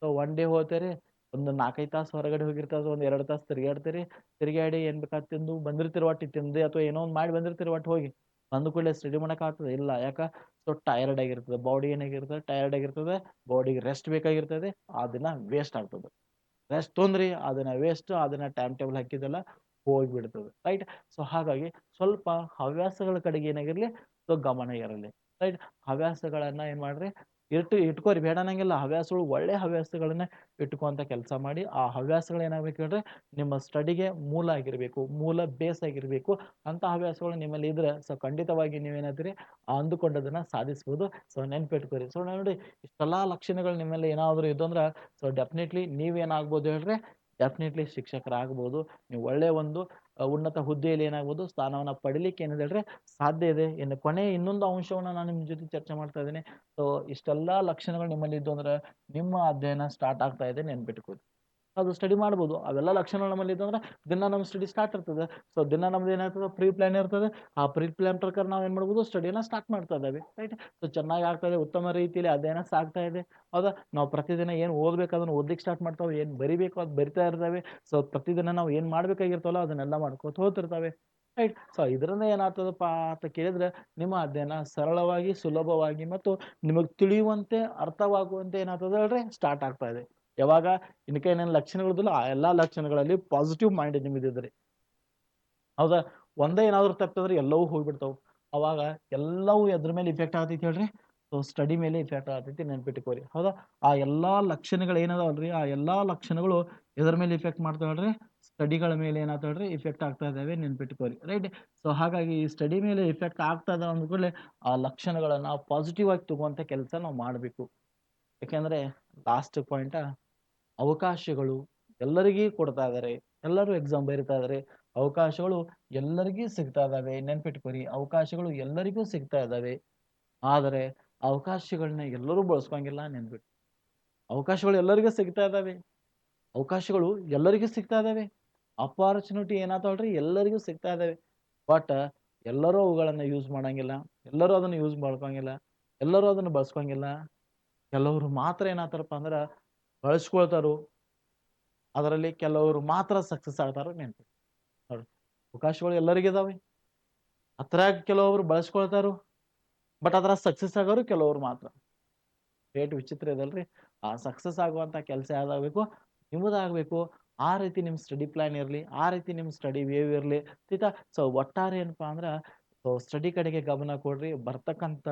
ಸೊ ಒನ್ ಡೇ ಹೋಗ್ತೀರಿ, ಒಂದು ನಾಲ್ಕೈದು ತಾಸು ಹೊರಗಡೆ ಹೋಗಿರ್ತಾರೆ ಒಂದು ಎರಡು ತಾಸು ತಿರ್ಗಾಡ್ತೀರಿ ತಿರ್ಗಾಡಿ ಏನ್ ಬೇಕಾದ್ ತಿಂದು ಬಂದಿರ್ತೀರಿ ಒಟ್ಟು, ತಿಂದೆ ಅಥವಾ ಏನೋ ಒಂದು ಮಾಡಿ ಬಂದಿರ್ತೀರಿ ಒಟ್ಟು ಹೋಗಿ. ಬಂದ ಕೂಡಲೇ ಸ್ಟಡಿ ಮಾಡಕ್ ಆಗ್ತದೆ. ಇಲ್ಲ, ಯಾಕ? ಸೊ ಟೈರ್ಡ್ ಆಗಿರ್ತದೆ. ಬಾಡಿ ಏನಾಗಿರ್ತದೆ? ಟೈರ್ಡ್ ಆಗಿರ್ತದೆ. ಬಾಡಿಗೆ ರೆಸ್ಟ್ ಬೇಕಾಗಿರ್ತದೆ. ಆ ದಿನ ವೇಸ್ಟ್ ಆಗ್ತದೆ. ರೆಸ್ಟ್ ತೊಂದ್ರಿ ಅದನ್ನ ವೇಸ್ಟ್ ಅದನ್ನ ಟೈಮ್ ಟೇಬಲ್ ಹಾಕಿದೆಲ್ಲ ಹೋಗ್ಬಿಡ್ತದೆ. ರೈಟ್ ಸೊ ಹಾಗಾಗಿ ಸ್ವಲ್ಪ ಹವ್ಯಾಸಗಳ ಕಡೆಗೆ ಏನಾಗಿರ್ಲಿ? ಸೊ ಗಮನ ಇರಲಿ. ರೈಟ್ ಹವ್ಯಾಸಗಳನ್ನ ಏನ್ ಮಾಡ್ರಿ? ಇಟ್ಟು ಇಟ್ಕೋರಿ, ಬೇಡ ಅನ್ನಂಗಿಲ್ಲ. ಹವ್ಯಾಸಗಳು ಒಳ್ಳೆ ಹವ್ಯಾಸಗಳನ್ನ ಇಟ್ಕೊಂತ ಕೆಲಸ ಮಾಡಿ, ಆ ಹವ್ಯಾಸಗಳು ಏನಾಗ್ಬೇಕು ಹೇಳ್ರಿ ನಿಮ್ಮ ಸ್ಟಡಿಗೆ ಮೂಲ ಆಗಿರ್ಬೇಕು, ಮೂಲ ಬೇಸ್ ಆಗಿರ್ಬೇಕು. ಅಂತ ಹವ್ಯಾಸಗಳು ನಿಮ್ಮಲ್ಲಿ ಇದ್ರೆ, ಸೊ ಖಂಡಿತವಾಗಿ ನೀವೇನಾದ್ರಿ ಅಂದುಕೊಂಡದನ್ನ ಸಾಧಿಸ್ಬೋದು. ಸೊ ನೆನ್ಪಿಟ್ಕೋರಿ. ಸೊ ನೋಡಿ, ಇಷ್ಟೆಲ್ಲಾ ಲಕ್ಷಣಗಳು ನಿಮ್ಮಲ್ಲಿ ಏನಾದ್ರು ಇದ್ದು ಅಂದ್ರೆ, ಸೊ ಡೆಫಿನೆಟ್ಲಿ ನೀವೇನಾಗ್ಬೋದು ಹೇಳ್ರಿ. ಡೆಫಿನೆಟ್ಲಿ ಶಿಕ್ಷಕರಾಗ್ಬೋದು ನೀವು ಒಳ್ಳೆಯ ಒಂದು ಉನ್ನತ ಹುದ್ದೆಯಲ್ಲಿ ಏನಾಗ್ಬೋದು ಸ್ಥಾನವನ್ನ ಪಡಿಲಿಕ್ಕೆ ಏನಿದೆ ಹೇಳಿದ್ರೆ ಸಾಧ್ಯ ಇದೆ. ಇನ್ನು ಕೊನೆ ಇನ್ನೊಂದು ಅಂಶವನ್ನ ನಾನು ನಿಮ್ಮ ಜೊತೆ ಚರ್ಚೆ ಮಾಡ್ತಾ ಇದ್ದೀನಿ. ಸೊ ಇಷ್ಟೆಲ್ಲಾ ಲಕ್ಷಣಗಳು ನಿಮ್ಮಲ್ಲಿ ಇದ್ದು ಅಂದ್ರೆ ನಿಮ್ಮ ಅಧ್ಯಯನ ಸ್ಟಾರ್ಟ್ ಆಗ್ತಾ ಇದೆ ಅದು ಸ್ಟಡಿ ಮಾಡ್ಬೋದು. ಅವೆಲ್ಲ ಲಕ್ಷಣ ನಮ್ಮಲ್ಲಿ ಇತ್ತಂದ್ರೆ ದಿನ ನಮ್ಮ ಸ್ಟಡಿ ಸ್ಟಾರ್ಟ್ ಇರ್ತದೆ. ಸೊ ದಿನ ನಮ್ದು ಏನಾಗ್ತದೆ? ಪ್ರೀ ಪ್ಲಾನ್ ಇರ್ತದೆ. ಆ ಪ್ರೀ ಪ್ಲಾನ್ ಪ್ರಕಾರ ನಾವು ಏನು ಮಾಡ್ಬೋದು? ಸ್ಟಡಿನ ಸ್ಟಾರ್ಟ್ ಮಾಡ್ತಾ ಇದ್ದಾವೆ. ರೈಟ್ ಸೊ ಚೆನ್ನಾಗಿ ಆಗ್ತಾ ಇದೆ. ಉತ್ತಮ ರೀತಿಯಲ್ಲಿ ಅಧ್ಯಯನ ಸಾಗ್ತಾ ಇದೆ. ಹೌದಾ? ನಾವು ಪ್ರತಿದಿನ ಏನು ಓದಬೇಕು, ಅದನ್ನು ಓದ್ಲಿಕ್ಕೆ ಸ್ಟಾರ್ಟ್ ಮಾಡ್ತಾವೆ, ಏನು ಬರಿಬೇಕು, ಅದು ಬರಿತಾ ಇರ್ತವೆ. ಸೊ ಪ್ರತಿದಿನ ನಾವು ಏನು ಮಾಡ್ಬೇಕಾಗಿರ್ತವಲ್ಲ, ಅದನ್ನೆಲ್ಲ ಮಾಡ್ಕೊತ ಹೋಗ್ತಿರ್ತವೆ. ರೈಟ್ ಸೊ ಇದರಿಂದ ಏನಾಗ್ತದಪ್ಪ ಅಂತ ಕೇಳಿದ್ರೆ, ನಿಮ್ಮ ಅಧ್ಯಯನ ಸರಳವಾಗಿ, ಸುಲಭವಾಗಿ ಮತ್ತು ನಿಮಗೆ ತಿಳಿಯುವಂತೆ, ಅರ್ಥವಾಗುವಂತೆ ಏನಾಗ್ತದೆ ಹೇಳ್ರಿ? ಸ್ಟಾರ್ಟ್ ಆಗ್ತಾ ಇದೆ. ಯಾವಾಗ ಇನ್ಕೆ ಏನೇನು ಲಕ್ಷಣಗಳು ಆ ಎಲ್ಲಾ ಲಕ್ಷಣಗಳಲ್ಲಿ ಪಾಸಿಟಿವ್ ಮೈಂಡ್ ನಿಮ್ಮದಿದ್ರಿ ಹೌದಾ? ಒಂದೇ ಏನಾದರೂ ತಪ್ಪಿದ್ರೆ ಎಲ್ಲವೂ ಹೋಗ್ಬಿಡ್ತಾವೆ. ಅವಾಗ ಎಲ್ಲವೂ ಎದ್ರ ಮೇಲೆ ಇಫೆಕ್ಟ್ ಆಗ್ತೈತಿ ಹೇಳ್ರಿ? ಸೊ ಸ್ಟಡಿ ಮೇಲೆ ಇಫೆಕ್ಟ್ ಆಗ್ತೈತಿ ನೆನ್ಪಿಟ್ಕೋರಿ. ಹೌದಾ? ಆ ಎಲ್ಲಾ ಲಕ್ಷಣಗಳು ಏನದಾವಲ್ರಿ ಆ ಎಲ್ಲಾ ಲಕ್ಷಣಗಳು ಎದ್ರ ಮೇಲೆ ಇಫೆಕ್ಟ್ ಮಾಡ್ತಾವ ಹೇಳ್ರಿ? ಸ್ಟಡಿಗಳ ಮೇಲೆ ಏನಾಗ್ತಾವ ಹೇಳ್ರಿ? ಇಫೆಕ್ಟ್ ಆಗ್ತಾ ಇದಾವೆ ನೆನ್ಪಿಟ್ಕೋರಿ. ರೈಟ್ ಸೊ ಹಾಗಾಗಿ ಈ ಸ್ಟಡಿ ಮೇಲೆ ಇಫೆಕ್ಟ್ ಆಗ್ತಾ ಇದಾವೆ ಅಂದ್ಕೂಡಲೇ ಆ ಲಕ್ಷಣಗಳನ್ನ ಪಾಸಿಟಿವ್ ಆಗಿ ತಗುವಂತ ಕೆಲಸ ನಾವು ಮಾಡಬೇಕು. ಯಾಕೆಂದರೆ ಲಾಸ್ಟ್ ಪಾಯಿಂಟ ಅವಕಾಶಗಳು ಎಲ್ಲರಿಗೂ ಕೊಡ್ತಾ ಇದ್ದಾರೆ ಎಲ್ಲರೂ ಎಕ್ಸಾಮ್ ಬರೀತಾ ಇದ್ದಾರೆ ಅವಕಾಶಗಳು ಎಲ್ಲರಿಗೂ ಸಿಗ್ತಾ ಇದ್ದಾವೆ ನೆನ್ಪಿಟ್ಕೊರಿ ಅವಕಾಶಗಳು ಎಲ್ಲರಿಗೂ ಸಿಗ್ತಾ ಇದ್ದಾವೆ ಆದರೆ ಅವಕಾಶಗಳನ್ನ ಎಲ್ಲರೂ ಬಳಸ್ಕೊಂಗಿಲ್ಲ ನೆನ್ಪಿಟ್ಟು. ಅವಕಾಶಗಳು ಎಲ್ಲರಿಗೂ ಸಿಗ್ತಾ ಇದ್ದಾವೆ ಅವಕಾಶಗಳು ಎಲ್ಲರಿಗೂ ಸಿಗ್ತಾ ಇದ್ದಾವೆ ಅಪಾರ್ಚುನಿಟಿ ಏನಾತಾವಲ್ರಿ ಎಲ್ಲರಿಗೂ ಸಿಗ್ತಾ ಇದ್ದಾವೆ ಬಟ್ ಎಲ್ಲರೂ ಅವುಗಳನ್ನು ಯೂಸ್ ಮಾಡಂಗಿಲ್ಲ. ಎಲ್ಲರೂ ಅದನ್ನು ಯೂಸ್ ಮಾಡ್ಕೊಂಗಿಲ್ಲ. ಎಲ್ಲರೂ ಅದನ್ನು ಬಳಸ್ಕೊಂಗಿಲ್ಲ. ಕೆಲವರು ಮಾತ್ರ ಏನಾತಾರಪ್ಪ ಅಂದ್ರೆ ಬಳಸ್ಕೊಳ್ತಾರೋ, ಅದರಲ್ಲಿ ಕೆಲವರು ಮಾತ್ರ ಸಕ್ಸಸ್ ಆಗ್ತಾರೆ ನೆನಪು ನೋಡಿ, ಅವಕಾಶಗಳು ಎಲ್ಲರಿಗಿದಾವೆ ಅದ್ರಾಗ ಕೆಲವೊಬ್ರು ಬಳಸ್ಕೊಳ್ತಾರೋ ಬಟ್ ಅದರ ಸಕ್ಸಸ್ ಆಗೋರು ಕೆಲವರು ಮಾತ್ರ. ರೇಟ್ ವಿಚಿತ್ರ ಇದಲ್ರಿ. ಆ ಸಕ್ಸಸ್ ಆಗುವಂಥ ಕೆಲಸ ಯಾವ್ದಾಗಬೇಕು? ನಿಮ್ಮದಾಗಬೇಕು. ಆ ರೀತಿ ನಿಮ್ಮ ಸ್ಟಡಿ ಪ್ಲ್ಯಾನ್ ಇರಲಿ, ಆ ರೀತಿ ನಿಮ್ಮ ಸ್ಟಡಿ ವೇವ್ ಇರಲಿ. ಆಯ್ತಾ ಸೊ ಒಟ್ಟಾರೆ ಏನಪ್ಪ ಅಂದ್ರೆ ಸೊ ಸ್ಟಡಿ ಕಡೆಗೆ ಗಮನ ಕೊಡ್ರಿ. ಬರ್ತಕ್ಕಂಥ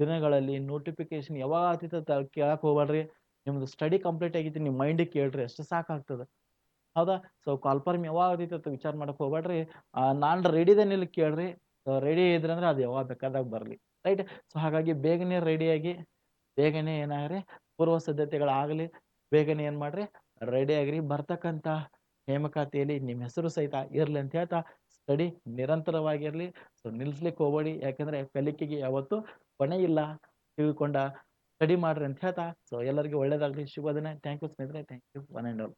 ದಿನಗಳಲ್ಲಿ ನೋಟಿಫಿಕೇಶನ್ ಯಾವಾಗ ಆತೀತ ಕೇಳಕ್ಕೆ ಹೋಗ್ಬೇಡ್ರಿ ನಿಮ್ದು ಸ್ಟಡಿ ಕಂಪ್ಲೀಟ್ ಆಗೈತಿ ನಿಮ್ಮ ಮೈಂಡಿಗೆ ಕೇಳ್ರಿ, ಅಷ್ಟು ಸಾಕಾಗ್ತದೆ. ಹೌದಾ? ಸೊ ಕಾಲ್ಫರ್ಮ್ ಯಾವಾಗ ಆಗೈತೆ ಅಂತ ವಿಚಾರ ಮಾಡಕ್ಕೆ ಹೋಗ್ಬೇಡ್ರಿ. ನಾನು ರೆಡಿದೇನೆ ಇಲ್ಲಿ ಕೇಳ್ರಿ. ರೆಡಿ ಇದ್ರೆ ಅಂದ್ರೆ ಅದು ಯಾವಾಗ ಬೇಕಾದಾಗ ಬರಲಿ. ರೈಟ್ ಸೊ ಹಾಗಾಗಿ ಬೇಗನೆ ರೆಡಿಯಾಗಿ ಬೇಗನೆ ಏನಾಗ್ರಿ? ಪೂರ್ವ ಸಿದ್ಧತೆಗಳಾಗಲಿ ಬೇಗನೆ ಏನು ಮಾಡ್ರಿ? ರೆಡಿ ಆಗ್ರಿ. ಬರ್ತಕ್ಕಂಥ ನೇಮಕಾತಿಯಲ್ಲಿ ನಿಮ್ಮ ಹೆಸರು ಸಹಿತ ಇರಲಿ ಅಂತ ಹೇಳ್ತಾ ಸ್ಟಡಿ ನಿರಂತರವಾಗಿರಲಿ. ಸೊ ನಿಲ್ಲಿಸ್ಲಿಕ್ಕೆ ಹೋಗ್ಬೇಡಿ. ಯಾಕಂದ್ರೆ ಕಲಿಕೆಗೆ ಯಾವತ್ತೂ ಕೊನೆ ಇಲ್ಲ. ತಿಳ್ಕೊಂಡ ಸ್ಟಡಿ ಮಾಡ್ರಿ ಅಂತ ಹೇಳ್ತಾ. ಸೊ ಎಲ್ಲರಿಗೂ ಒಳ್ಳೇದಾಗಲಿ. ಶುಭ ದಿನ. ಥ್ಯಾಂಕ್ ಯು ಸ್ನೇಹಿತರೆ. Thank you one and all